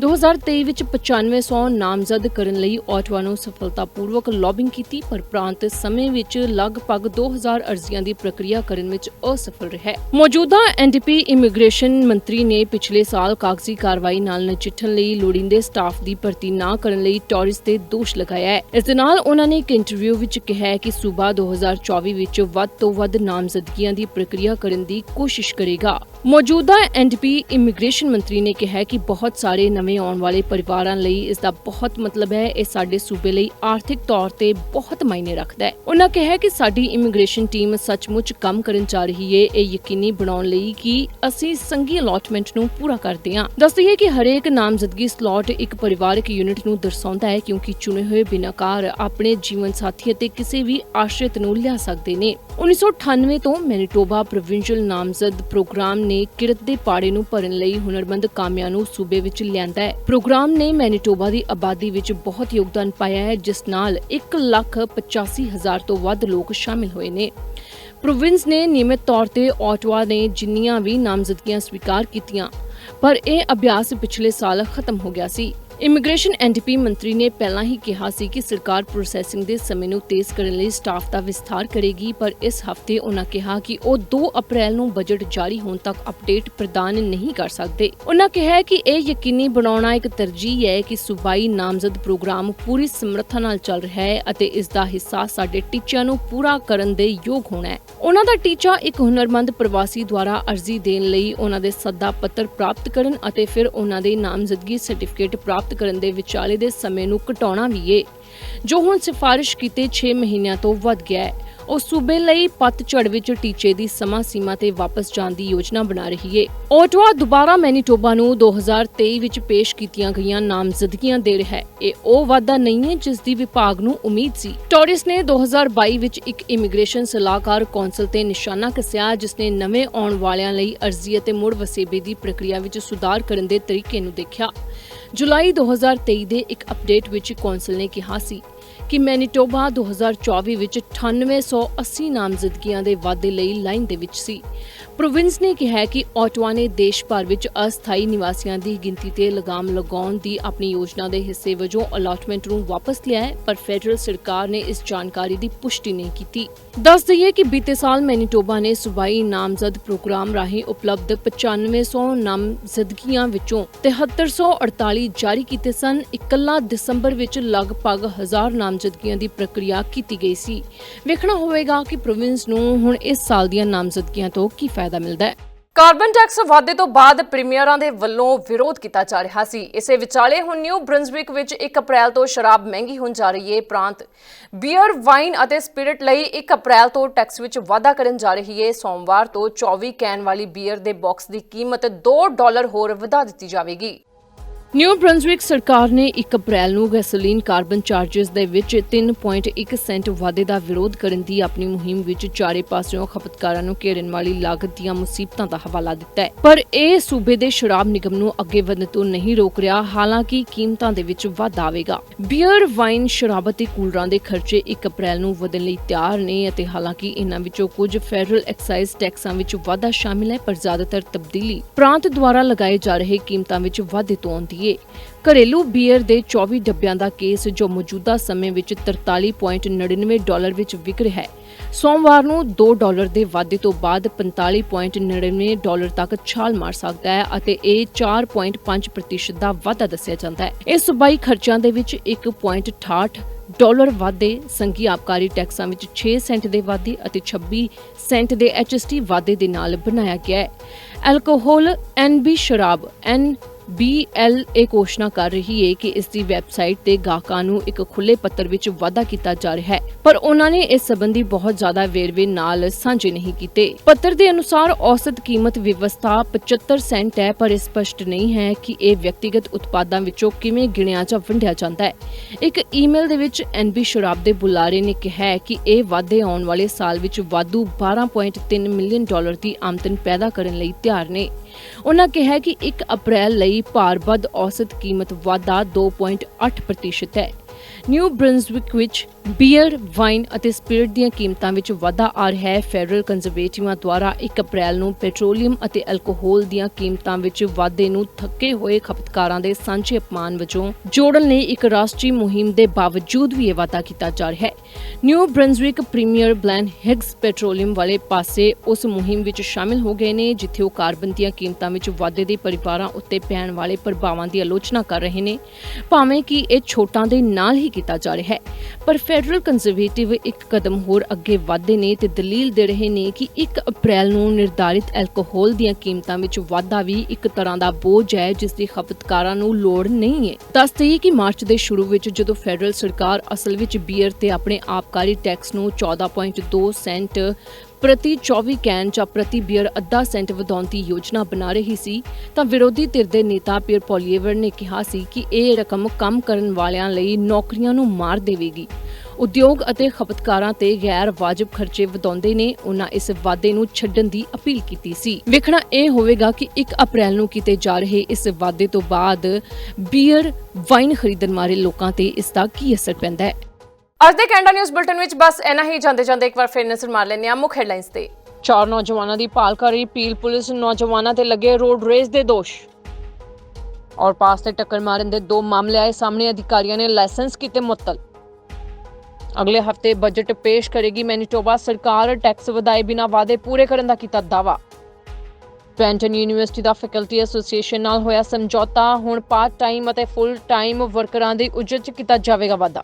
2023 ਵਿੱਚ 9500 ਨਾਮਜ਼ਦ ਕਰਨ ਲਈ ਆਟਵਾ ਨੂੰ ਸਫਲਤਾਪੂਰਵਕ ਲੌਬਿੰਗ ਕੀਤੀ, ਪਰ ਪ੍ਰਾਂਤ ਸਮੇਂ ਵਿੱਚ ਲਗਭਗ 2000 ਅਰਜ਼ੀਆਂ ਦੀ ਪ੍ਰਕਿਰਿਆ ਕਰਨ ਵਿੱਚ ਅਸਫਲ ਰਿਹਾ ਮੌਜੂਦਾ ਐਨਡੀਪੀ ਇਮੀਗ੍ਰੇਸ਼ਨ ਮੰਤਰੀ ਨੇ ਪਿਛਲੇ ਸਾਲ ਕਾਗਜ਼ੀ ਕਾਰਵਾਈ ਨਾਲ ਨਜਿੱਠਣ ਲਈ ਲੋੜੀਂਦੇ ਸਟਾਫ ਦੀ ਭਰਤੀ ਨਾ ਕਰਨ ਲਈ ਟੌਰਿਸ ਤੇ ਦੋਸ਼ ਲਗਾਇਆ ਹੈ। ਇਸ ਦੇ ਨਾਲ ਉਹਨਾਂ ਨੇ ਇੱਕ ਇੰਟਰਵਿਊ ਵਿੱਚ ਕਿਹਾ ਕਿ ਸੂਬਾ 2024 ਵਿੱਚ ਵੱਧ ਤੋਂ ਵੱਧ ਨਾਮਜ਼ਦਗੀਆਂ ਦੀ ਪ੍ਰਕਿਰਿਆ ਕਰਨ ਦੀ ਕੋਸ਼ਿਸ਼ ਕਰੇਗਾ। ਮੌਜੂਦਾ ਐਨਡੀਪੀ ਇਮੀਗ੍ਰੇਸ਼ਨ ਮੰਤਰੀ ਨੇ ਕਿਹਾ ਕਿ ਬਹੁਤ ਸਾਰੇ ਨਵੇਂ ਆਉਣ ਵਾਲੇ ਪਰਿਵਾਰਾਂ ਲਈ ਇਸ ਦਾ ਬਹੁਤ ਮਤਲਬ ਹੈ, ਇਹ ਸਾਡੇ ਸੂਬੇ ਲਈ ਆਰਥਿਕ ਤੌਰ ਤੇ ਬਹੁਤ ਮਾਇਨੇ ਰੱਖਦਾ ਹੈ। ਉਹਨਾਂ ਕਿਹਾ ਕਿ ਸਾਡੀ ਇਮੀਗ੍ਰੇਸ਼ਨ ਟੀਮ ਸੱਚਮੁੱਚ ਕੰਮ ਕਰਨ ਜਾ ਰਹੀ ਹੈ ਇਹ ਯਕੀਨੀ ਬਣਾਉਣ ਲਈ ਕਿ ਅਸੀਂ ਸੰਘੀ ਅਲਾਟਮੈਂਟ ਨੂੰ ਪੂਰਾ ਕਰਦੇ ਹਾਂ। ਦੱਸਦੀ ਹੈ ਕਿ ਹਰੇਕ ਨਾਮਜ਼ਦਗੀ ਸਲਾਟ ਇੱਕ ਪਰਿਵਾਰਕ ਯੂਨਿਟ ਨੂੰ ਦਰਸਾਉਂਦਾ ਹੈ, ਕਿਉਂਕਿ ਚੁਣੇ ਹੋਏ ਬਿਨਾਕਾਰ ਆਪਣੇ ਜੀਵਨ ਸਾਥੀ ਅਤੇ ਕਿਸੇ ਵੀ ਆਸ਼ਰਿਤ ਨੂੰ ਲਿਆ ਸਕਦੇ ਨੇ। 1998 ਤੋਂ ਮੈਨੀਟੋਬਾ ਪ੍ਰੋਵਿੰਸ਼ੀਅਲ ਨਾਮਜ਼ਦ ਪ੍ਰੋਗਰਾਮ ਨੇ ਕਿਰਤ ਦੇ ਪਾੜੇ ਨੂੰ ਭਰਨ ਲਈ ਹੁਨਰਮੰਦ ਕਾਮਿਆਂ ਨੂੰ ਸੂਬੇ ਵਿੱਚ ਲਿਆਂਦਾ ਹੈ। ਪ੍ਰੋਗਰਾਮ ਨੇ ਮੈਨੀਟੋਬਾ ਦੀ ਆਬਾਦੀ ਵਿੱਚ ਬਹੁਤ ਯੋਗਦਾਨ ਪਾਇਆ ਹੈ ਜਿਸ ਨਾਲ 1,85,000 ਤੋਂ ਵੱਧ ਲੋਕ ਸ਼ਾਮਿਲ ਹੋਏ ਨੇ। ਪ੍ਰੋਵਿੰਸ ਨੇ ਨਿਯਮਿਤ ਤੌਰ ਤੇ ਆਟਵਾ ਨੇ ਜਿੰਨੀਆਂ ਵੀ ਨਾਮਜ਼ਦਗੀਆਂ ਸਵੀਕਾਰ ਕੀਤੀਆਂ ਪਰ ਇਹ ਅਭਿਆਸ ਪਿਛਲੇ ਸਾਲ ਖਤਮ ਹੋ ਗਿਆ ਸੀ। ਇਮੀਗ੍ਰੇਸ਼ਨ ਐਨਡੀਪੀ ਮੰਤਰੀ ਨੇ ਪਹਿਲਾਂ ਹੀ ਕਿਹਾ ਸੀ ਕਿ ਸਰਕਾਰ ਪ੍ਰੋਸੈਸਿੰਗ ਦੇ ਸਮੇਂ ਨੂੰ ਤੇਜ਼ ਕਰਨ ਲਈ ਸਟਾਫ ਦਾ ਵਿਸਥਾਰ ਕਰੇਗੀ, ਪਰ ਇਸ ਹਫ਼ਤੇ ਉਹਨਾਂ ਕਿਹਾ ਕਿ ਉਹ 2 ਅਪ੍ਰੈਲ ਨੂੰ ਬਜਟ ਜਾਰੀ ਹੋਣ ਤੱਕ ਅਪਡੇਟ ਪ੍ਰਦਾਨ ਨਹੀਂ ਕਰ ਸਕਦੇ। ਉਹਨਾਂ ਕਿਹਾ ਕਿ ਇਹ ਯਕੀਨੀ ਬਣਾਉਣਾ ਇੱਕ ਤਰਜੀਹ ਹੈ ਕਿ ਸੂਬਾਈ ਨਾਮਜ਼ਦ ਪ੍ਰੋਗਰਾਮ ਪੂਰੀ ਸਮਰੱਥਾ ਨਾਲ ਚੱਲ ਰਿਹਾ ਹੈ ਅਤੇ ਇਸ ਦਾ ਹਿੱਸਾ ਸਾਡੇ ਟੀਚਿਆਂ ਨੂੰ ਪੂਰਾ ਕਰਨ ਦੇ ਯੋਗ ਹੋਣਾ ਹੈ। ਉਹਨਾਂ ਦਾ ਟੀਚਾ ਇੱਕ ਹੁਨਰਮੰਦ ਪ੍ਰਵਾਸੀ ਦੁਆਰਾ ਅਰਜ਼ੀ ਦੇਣ ਲਈ ਉਹਨਾਂ ਦੇ ਸੱਦਾ ਪੱਤਰ ਪ੍ਰਾਪਤ ਕਰਨ ਅਤੇ ਫਿਰ ਉਹਨਾਂ ਦੇ ਨਾਮਜ਼ਦਗੀ ਸਰਟੀਫਿਕੇਟ ਪ੍ਰਾਪਤ ਕਰਨ ਦੇ ਵਿਚਾਲੇ ਦੇ ਸਮੇਂ ਨੂੰ ਘਟਾਉਣਾ ਵੀ ਏ। ਜੋ ਹੁਣ ਸਿਫਾਰਿਸ਼ ਕੀਤੇ 6 ਮਹੀਨਿਆਂ ਤੋਂ ਵੱਧ ਗਿਆ ਹੈ, ਉਹ ਸੂਬੇ ਲਈ ਪਤਝੜ ਵਿੱਚ ਟੀਚੇ ਦੀ ਸਮਾਂ ਸੀਮਾ ਤੇ ਵਾਪਸ ਜਾਣ ਦੀ ਯੋਜਨਾ ਬਣਾ ਰਹੀ ਏ। ਓਟਵਾ ਦੁਬਾਰਾ ਮੈਨੀਟੋਬਾ ਨੂੰ 2023 ਵਿੱਚ ਪੇਸ਼ ਕੀਤੀਆਂ ਗਈਆਂ ਨਾਮਜ਼ਦਗੀਆਂ ਦੇ ਰਿਹਾ ਹੈ। ਇਹ ਉਹ ਵਾਅਦਾ ਨਹੀਂ ਹੈ ਜਿਸ ਦੀ ਵਿਭਾਗ ਨੂੰ ਉਮੀਦ ਸੀ। ਟੋਰਿਸ ਨੇ 2022 ਵਿੱਚ ਇੱਕ ਇਮੀਗ੍ਰੇਸ਼ਨ ਸਲਾਹਕਾਰ ਕੌਂਸਲ ਤੇ ਨਿਸ਼ਾਨਾ ਕੱਸਿਆ, ਜਿਸ ਨੇ ਨਵੇਂ ਆਉਣ ਵਾਲਿਆਂ ਲਈ ਅਰਜ਼ੀ ਅਤੇ ਮੁੜ ਵਸੇਬੇ ਦੀ ਪ੍ਰਕਿਰਿਆ ਵਿੱਚ ਸੁਧਾਰ ਕਰਨ ਦੇ ਤਰੀਕੇ ਨੂੰ ਦੇਖਿਆ। ਜੁਲਾਈ 2023 ਦੇ ਇੱਕ ਅਪਡੇਟ ਵਿੱਚ ਕੌਂਸਲ ਨੇ ਕਿਹਾ ਸੀ। ਕਿ ਮੈਨੀਟੋਬਾ 2024 ਵਿੱਚ 9880 ਨਾਮਜ਼ਦਗੀਆਂ ਦੇ ਵਾਅਦੇ ਲਈ ਲਾਈਨ ਦੇ ਵਿੱਚ ਸੀ। ਪ੍ਰੋਵਿੰਸ ਨੇ ਕਿਹਾ ਕਿ ਆਟਵਾ ਨੇ ਦੇਸ਼ ਭਰ ਵਿੱਚ ਅਸਥਾਈ ਨਿਵਾਸੀਆਂ ਦੀ ਗਿਣਤੀ ਤੇ ਲਗਾਮ ਲਗਾਉਣ ਦੀ ਆਪਣੀ ਯੋਜਨਾ ਦੇ ਹਿੱਸੇ ਵਜੋਂ ਅਲਾਟਮੈਂਟ ਨੂੰ ਵਾਪਸ ਲਿਆ ਹੈ, ਪਰ ਫੈਡਰਲ ਸਰਕਾਰ ਨੇ ਇਸ ਜਾਣਕਾਰੀ ਦੀ ਪੁਸ਼ਟੀ ਨਹੀਂ ਕੀਤੀ। ਦੱਸ ਦਈਏ ਕਿ ਬੀਤੇ ਸਾਲ ਮੈਨੀਟੋਬਾ ਨੇ ਸੂਬਾਈ ਨਾਮਜ਼ਦ ਪ੍ਰੋਗਰਾਮ ਰਾਹੀਂ ਉਪਲਬਧ 9500 ਨਾਮਜ਼ਦਗੀਆਂ ਵਿੱਚੋਂ 7348 ਜਾਰੀ ਕੀਤੇ ਸਨ। ਇਕੱਲਾ ਦਸੰਬਰ ਵਿੱਚ ਲਗਭਗ 1000 ਨਾਮਜ਼ਦਗੀਆਂ ਦੀ ਪ੍ਰਕਿਰਿਆ ਕੀਤੀ ਗਈ ਸੀ। ਵੇਖਣਾ ਹੋਵੇਗਾ ਕਿ ਪ੍ਰੋਵਿੰਸ ਨੂੰ ਹੁਣ ਇਸ ਸਾਲ ਦੀਆਂ ਨਾਮਜ਼ਦਗੀਆਂ ਤੋਂ ਕੀ ਫਾਇਦਾ ਮਿਲਦਾ ਹੈ। ਕਾਰਬਨ ਟੈਕਸ ਵਾਧੇ ਤੋਂ ਬਾਅਦ ਪ੍ਰੀਮੀਅਰਾਂ ਦੇ ਵੱਲੋਂ ਵਿਰੋਧ ਕੀਤਾ ਜਾ ਰਿਹਾ ਸੀ। ਇਸੇ ਵਿਚਾਲੇ ਹੁਣ ਨਿਊ ਬ੍ਰਿੰਸਵਿਕ ਵਿੱਚ 1 ਅਪ੍ਰੈਲ ਤੋਂ ਸ਼ਰਾਬ ਮਹਿੰਗੀ ਹੋਣ ਜਾ ਰਹੀ ਹੈ। ਪ੍ਰਾਂਤ ਬੀਅਰ, ਵਾਈਨ ਅਤੇ ਸਪਿਰਿਟ ਲਈ 1 ਅਪ੍ਰੈਲ ਤੋਂ ਟੈਕਸ ਵਿੱਚ ਵਾਧਾ ਕਰਨ ਜਾ ਰਹੀ ਹੈ। ਸੋਮਵਾਰ ਤੋਂ 24 ਕੈਨ ਵਾਲੀ ਬੀਅਰ ਦੇ ਬਾਕਸ ਦੀ ਕੀਮਤ 2 ਡਾਲਰ ਹੋਰ ਵਧਾ ਦਿੱਤੀ ਜਾਵੇਗੀ। ਨਿਊ ਬ੍ਰੰਜ਼ਵਿਕ ਸਰਕਾਰ ਨੇ 1 ਅਪ੍ਰੈਲ ਨੂੰ ਗੈਸੋਲੀਨ ਕਾਰਬਨ ਚਾਰजेस ਦੇ ਵਿੱਚ 3.1 ਸੈਂਟ ਵਾਧੇ ਦਾ ਵਿਰੋਧ ਕਰਨ ਦੀ ਆਪਣੀ ਮੁਹਿੰਮ ਵਿੱਚ ਚਾਰੇ ਪਾਸਿਓਂ ਖਪਤਕਾਰਾਂ ਨੂੰ ਘੇਰਨ ਵਾਲੀ ਲਾਗਤ ਦੀਆਂ ਮੁਸੀਬਤਾਂ ਦਾ ਹਵਾਲਾ ਦਿੱਤਾ ਹੈ। ਪਰ ਇਹ ਸੂਬੇ ਦੇ ਸ਼ਰਾਬ ਨਿਗਮ ਨੂੰ ਅੱਗੇ ਵਧਣ ਤੋਂ ਨਹੀਂ ਰੋਕ ਰਿਹਾ, ਹਾਲਾਂਕਿ ਕੀਮਤਾਂ ਦੇ ਵਿੱਚ ਵਾਧਾ ਆਵੇਗਾ। ਬੀਅਰ, ਵਾਈਨ, ਸ਼ਰਾਬ ਅਤੇ ਕੂਲਰਾਂ ਦੇ ਖਰਚੇ 1 ਅਪ੍ਰੈਲ ਨੂੰ ਵਧਣ ਲਈ ਤਿਆਰ ਨੇ ਅਤੇ ਹਾਲਾਂਕਿ ਇਹਨਾਂ ਵਿੱਚੋਂ ਕੁਝ ਫੈਡਰਲ ਐਕਸਾਈਜ਼ ਟੈਕਸਾਂ ਵਿੱਚ ਵਾਧਾ ਸ਼ਾਮਿਲ ਹੈ, ਪਰ ਜ਼ਿਆਦਾਤਰ ਤਬਦੀਲੀ ਪ੍ਰਾਂਤ ਦੁਆਰਾ ਲਗਾਏ ਜਾ ਰਹੇ ਕੀਮਤਾਂ ਵਿੱਚ ਵਾਧੇ ਤੋਂ ਆਉਂਦੀ ਹੈ ਘਰੇਲੂ ਬੀਅਰ ਦੇ 24 ਡੱਬਿਆਂ ਦਾ ਕੇਸ, ਜੋ ਮੌਜੂਦਾ ਸਮੇਂ ਵਿੱਚ 43.99 ਡਾਲਰ ਵਿੱਚ ਵਿਕ ਰਿਹਾ ਹੈ, ਸੋਮਵਾਰ ਨੂੰ 2 ਡਾਲਰ ਦੇ ਵਾਧੇ ਤੋਂ ਬਾਅਦ 45.99 ਡਾਲਰ ਤੱਕ ਛਾਲ ਮਾਰ ਸਕਦਾ ਹੈ ਅਤੇ ਇਹ 4.5% ਦਾ ਵਾਧਾ ਦੱਸਿਆ ਜਾਂਦਾ ਹੈ। ਇਹ ਸੂਬਾਈ ਖਰਚਿਆਂ ਦੇ ਵਿੱਚ 1.68 ਡਾਲਰ ਵਾਧੇ, ਸੰਘੀ ਆਬਕਾਰੀ ਟੈਕਸਾਂ ਵਿੱਚ 6 ਸੈਂਟ ਦੇ ਵਾਧੇ ਅਤੇ 26 ਸੈਂਟ ਦੇ ਐਚਐਸਟੀ ਵਾਧੇ ਦੇ ਨਾਲ ਬਣਾਇਆ ਗਿਆ ਹੈ। ਐਲਕੋਹਲ ਐਨਬੀ ਸ਼ਰਾਬ, ਐਨ BL ਇਹ ਘੋਸ਼ਣਾ ਕਰ ਰਹੀ ਹੈ ਕਿ ਇਸ ਦੀ ਵੈਬਸਾਈਟ ਤੇ ਗਾਹਕਾਂ ਨੂੰ ਇੱਕ ਖੁੱਲੇ ਪੱਤਰ ਵਿੱਚ ਵਾਅਦਾ ਕੀਤਾ ਜਾ ਰਿਹਾ ਹੈ। ਪਰ ਉਹਨਾਂ ਨੇ ਇਸ ਸੰਬੰਧੀ ਬਹੁਤ ਜ਼ਿਆਦਾ ਵੇਰਵੇ ਨਾਲ ਸਾਂਝੇ ਨਹੀਂ ਕੀਤੇ। ਪੱਤਰ ਦੇ ਅਨੁਸਾਰ ਔਸਤ ਕੀਮਤ ਵਿਵਸਥਾ 75 ਸੈਂਟ ਹੈ, ਪਰ ਇਹ ਸਪਸ਼ਟ ਨਹੀਂ ਹੈ ਕਿ ਇਹ ਵਿਅਕਤੀਗਤ ਉਤਪਾਦਾਂ ਵਿੱਚੋਂ ਕਿਵੇਂ ਗਿਣਿਆ ਜਾਂ ਵੰਡਿਆ ਜਾਂਦਾ ਹੈ। ਇੱਕ ਈਮੇਲ ਦੇ ਵਿੱਚ ਐਨਬੀ ਸ਼ਰਾਬ ਦੇ ਬੁਲਾਰੇ ਨੇ ਕਿਹਾ ਕਿ ਇਹ ਵਾਧੇ ਆਉਣ ਵਾਲੇ ਸਾਲ ਵਿੱਚ ਵਾਧੂ 12.3 ਮਿਲੀਅਨ ਡਾਲਰ ਦੀ ਆਮਦਨ ਪੈਦਾ ਕਰਨ ਲਈ ਤਿਆਰ ਨੇ। ਉਹਨਾਂ ਕਿਹਾ ਕਿ 1 ਅਪ੍ਰੈਲ ਲਈ ਭਾਰ ਵੱਧ ਔਸਤ ਕੀਮਤ ਵਾਧਾ 2.8% ਹੈ। ਨਿਊ ਬ੍ਰੰਜ਼ਵਿਕ ਵਿੱਚ ਬੀਅਰ, ਵਾਈਨ ਅਤੇ ਸਪਿਰਟ ਦੀਆਂ ਕੀਮਤਾਂ ਵਿੱਚ ਵਾਧਾ ਆ ਰਿਹਾ ਹੈ। ਫੈਡਰਲ ਕੰਜ਼ਰਵੇਟਿਵਾਂ ਦੁਆਰਾ 1 ਅਪ੍ਰੈਲ ਨੂੰ ਪੈਟਰੋਲੀਅਮ ਅਤੇ ਐਲਕੋਹਲ ਦੀਆਂ ਕੀਮਤਾਂ ਵਿੱਚ ਵਾਧੇ ਨੂੰ ਥੱਕੇ ਹੋਏ ਖਪਤਕਾਰਾਂ ਦੇ ਸਾਂਝੇ ਅਪਮਾਨ ਵਜੋਂ ਜੋੜਨ ਲਈ ਇੱਕ ਰਾਸ਼ਟਰੀ ਮੁਹਿੰਮ ਦੇ ਬਾਵਜੂਦ ਵੀ ਇਹ ਵਾਧਾ ਕੀਤਾ ਜਾ ਰਿਹਾ ਹੈ। New Brunswick premier Blaine Higgs petroleum ਵਾਲੇ ਪਾਸੇ ਉਸ ਮੁਹਿੰਮ ਵਿੱਚ ਸ਼ਾਮਿਲ ਹੋ ਗਏ ਨੇ ਜਿੱਥੇ ਉਹ ਕਾਰਬਨ ਦੀਆਂ ਕੀਮਤਾਂ ਵਿੱਚ ਵਾਧੇ ਦੇ ਪਰਿਵਾਰਾਂ ਉੱਤੇ ਪੈਣ ਵਾਲੇ ਪ੍ਰਭਾਵਾਂ ਦੀ ਆਲੋਚਨਾ ਕਰ ਰਹੇ ਨੇ। ਭਾਵੇਂ ਕਿ ਇਹ ਛੋਟਾਂ ਦੇ ਨਾ ਨਾਲ ਹੀ ਕੀਤਾ ਜਾ ਰਿਹਾ ਹੈ। ਪਰ ਫੈਡਰਲ ਕੰਜ਼ਰਵੇਟਿਵ ਇੱਕ ਕਦਮ ਹੋਰ ਅੱਗੇ ਵਧਦੇ ਨੇ ਤੇ ਦਲੀਲ ਦੇ ਰਹੇ ਨੇ ਕਿ 1 ਅਪ੍ਰੈਲ ਨੂੰ ਨਿਰਧਾਰਿਤ ਐਲਕੋਹਲ ਦੀਆਂ ਕੀਮਤਾਂ ਵਿੱਚ ਵਾਧਾ ਵੀ ਇੱਕ ਤਰ੍ਹਾਂ ਦਾ ਬੋਝ ਹੈ, ਜਿਸ ਦੀ ਖਪਤਕਾਰਾਂ ਨੂੰ ਲੋੜ ਨਹੀਂ ਹੈ। ਦੱਸ ਦਈਏ ਕਿ ਮਾਰਚ ਦੇ ਸ਼ੁਰੂ ਵਿੱਚ ਜਦੋਂ ਫੈਡਰਲ ਸਰਕਾਰ ਅਸਲ ਵਿੱਚ ਬੀਅਰ ਤੇ ਆਪਣੇ ਆਬਕਾਰੀ ਟੈਕਸ ਨੂੰ 14.2 ਸੈਂਟ ਪ੍ਰਤੀ 24 ਕੈਨ ਜਾਂ ਪ੍ਰਤੀ ਬੀਅਰ ਅੱਧਾ ਸੈਂਟ ਵਧਾਉਣ ਦੀ ਯੋਜਨਾ ਬਣਾ ਰਹੀ ਸੀ, ਤਾਂ ਵਿਰੋਧੀ ਧਿਰ ਦੇ ਨੇਤਾ ਪੀਅਰ ਪੋਲੀਏਵਰ ਨੇ ਕਿਹਾ ਸੀ ਕਿ ਇਹ ਰਕਮ ਕੰਮ ਕਰਨ ਵਾਲਿਆਂ ਲਈ ਨੌਕਰੀਆਂ ਨੂੰ ਮਾਰ ਦੇਵੇਗੀ। ਉਦਯੋਗ ਅਤੇ ਖਪਤਕਾਰਾਂ ਤੇ ਗੈਰ ਵਾਜਬ ਖਰਚੇ ਵਧਾਉਂਦੇ ਨੇ, ਉਹਨਾਂ ਇਸ ਵਾਅਦੇ ਨੂੰ ਛੱਡਣ ਦੀ ਅਪੀਲ ਕੀਤੀ ਸੀ। ਵੇਖਣਾ ਇਹ ਹੋਵੇਗਾ ਕਿ 1 ਅਪ੍ਰੈਲ ਨੂੰ ਕੀਤੇ ਜਾ ਰਹੇ ਇਸ ਵਾਅਦੇ ਤੋਂ ਬਾਅਦ ਬੀਅਰ ਵਾਈਨ ਖਰੀਦਣ ਵਾਲੇ ਲੋਕਾਂ ਤੇ ਇਸ ਦਾ ਕੀ ਅਸਰ ਪੈਂਦਾ ਹੈ। ਅੱਜ ਦੇ ਕੈਨੇਡਾ ਨਿਊਜ਼ ਬੁਲਟਨ ਵਿੱਚ ਬਸ ਇੰਨਾ ਹੀ। ਜਾਂਦੇ ਜਾਂਦੇ ਇੱਕ ਵਾਰ ਫਿਰ ਨਜ਼ਰ ਮਾਰ ਲੈਂਦੇ ਹਾਂ। ਮੁੱਖ ਹੈਡਲਾਈਨਸ ਤੇ। ਚਾਰ ਨੌਜਵਾਨਾਂ ਦੀ ਭਾਲ ਕਰ ਰਹੀ ਪੀਲ ਪੁਲਿਸ। ਨੌਜਵਾਨਾਂ ਤੇ ਲੱਗੇ ਰੋਡ ਰੇਸ ਦੇ ਦੋਸ਼। ਔਰ ਪਾਸ ਤੇ ਟੱਕਰ ਮਾਰਨ ਦੇ ਦੋ ਮਾਮਲੇ ਆਏ। ਸਾਹਮਣੇ ਅਧਿਕਾਰੀਆਂ ਨੇ ਲਾਇਸੈਂਸ ਕੀਤੇ ਮੁਅੱਤਲ। ਅਗਲੇ ਹਫ਼ਤੇ ਬਜਟ ਪੇਸ਼ ਕਰੇਗੀ ਮੈਨੀਟੋਬਾ। ਸਰਕਾਰ ਟੈਕਸ ਵਧਾਏ ਬਿਨਾਂ ਵਾਅਦੇ ਪੂਰੇ ਕਰਨ ਦਾ ਕੀਤਾ ਦਾਅਵਾ। ਬੈਂਟਨ ਯੂਨੀਵਰਸਿਟੀ ਦਾ ਫੈਕਲਟੀ ਐਸੋਸੀਏਸ਼ਨ ਨਾਲ ਹੋਇਆ ਸਮਝੌਤਾ। ਹੁਣ ਪਾਰਟ ਟਾਈਮ ਅਤੇ ਫੁੱਲ ਟਾਈਮ ਵਰਕਰਾਂ ਦੀ ਉਜਰਤ 'ਚ ਕੀਤਾ ਜਾਵੇਗਾ ਵਾਧਾ।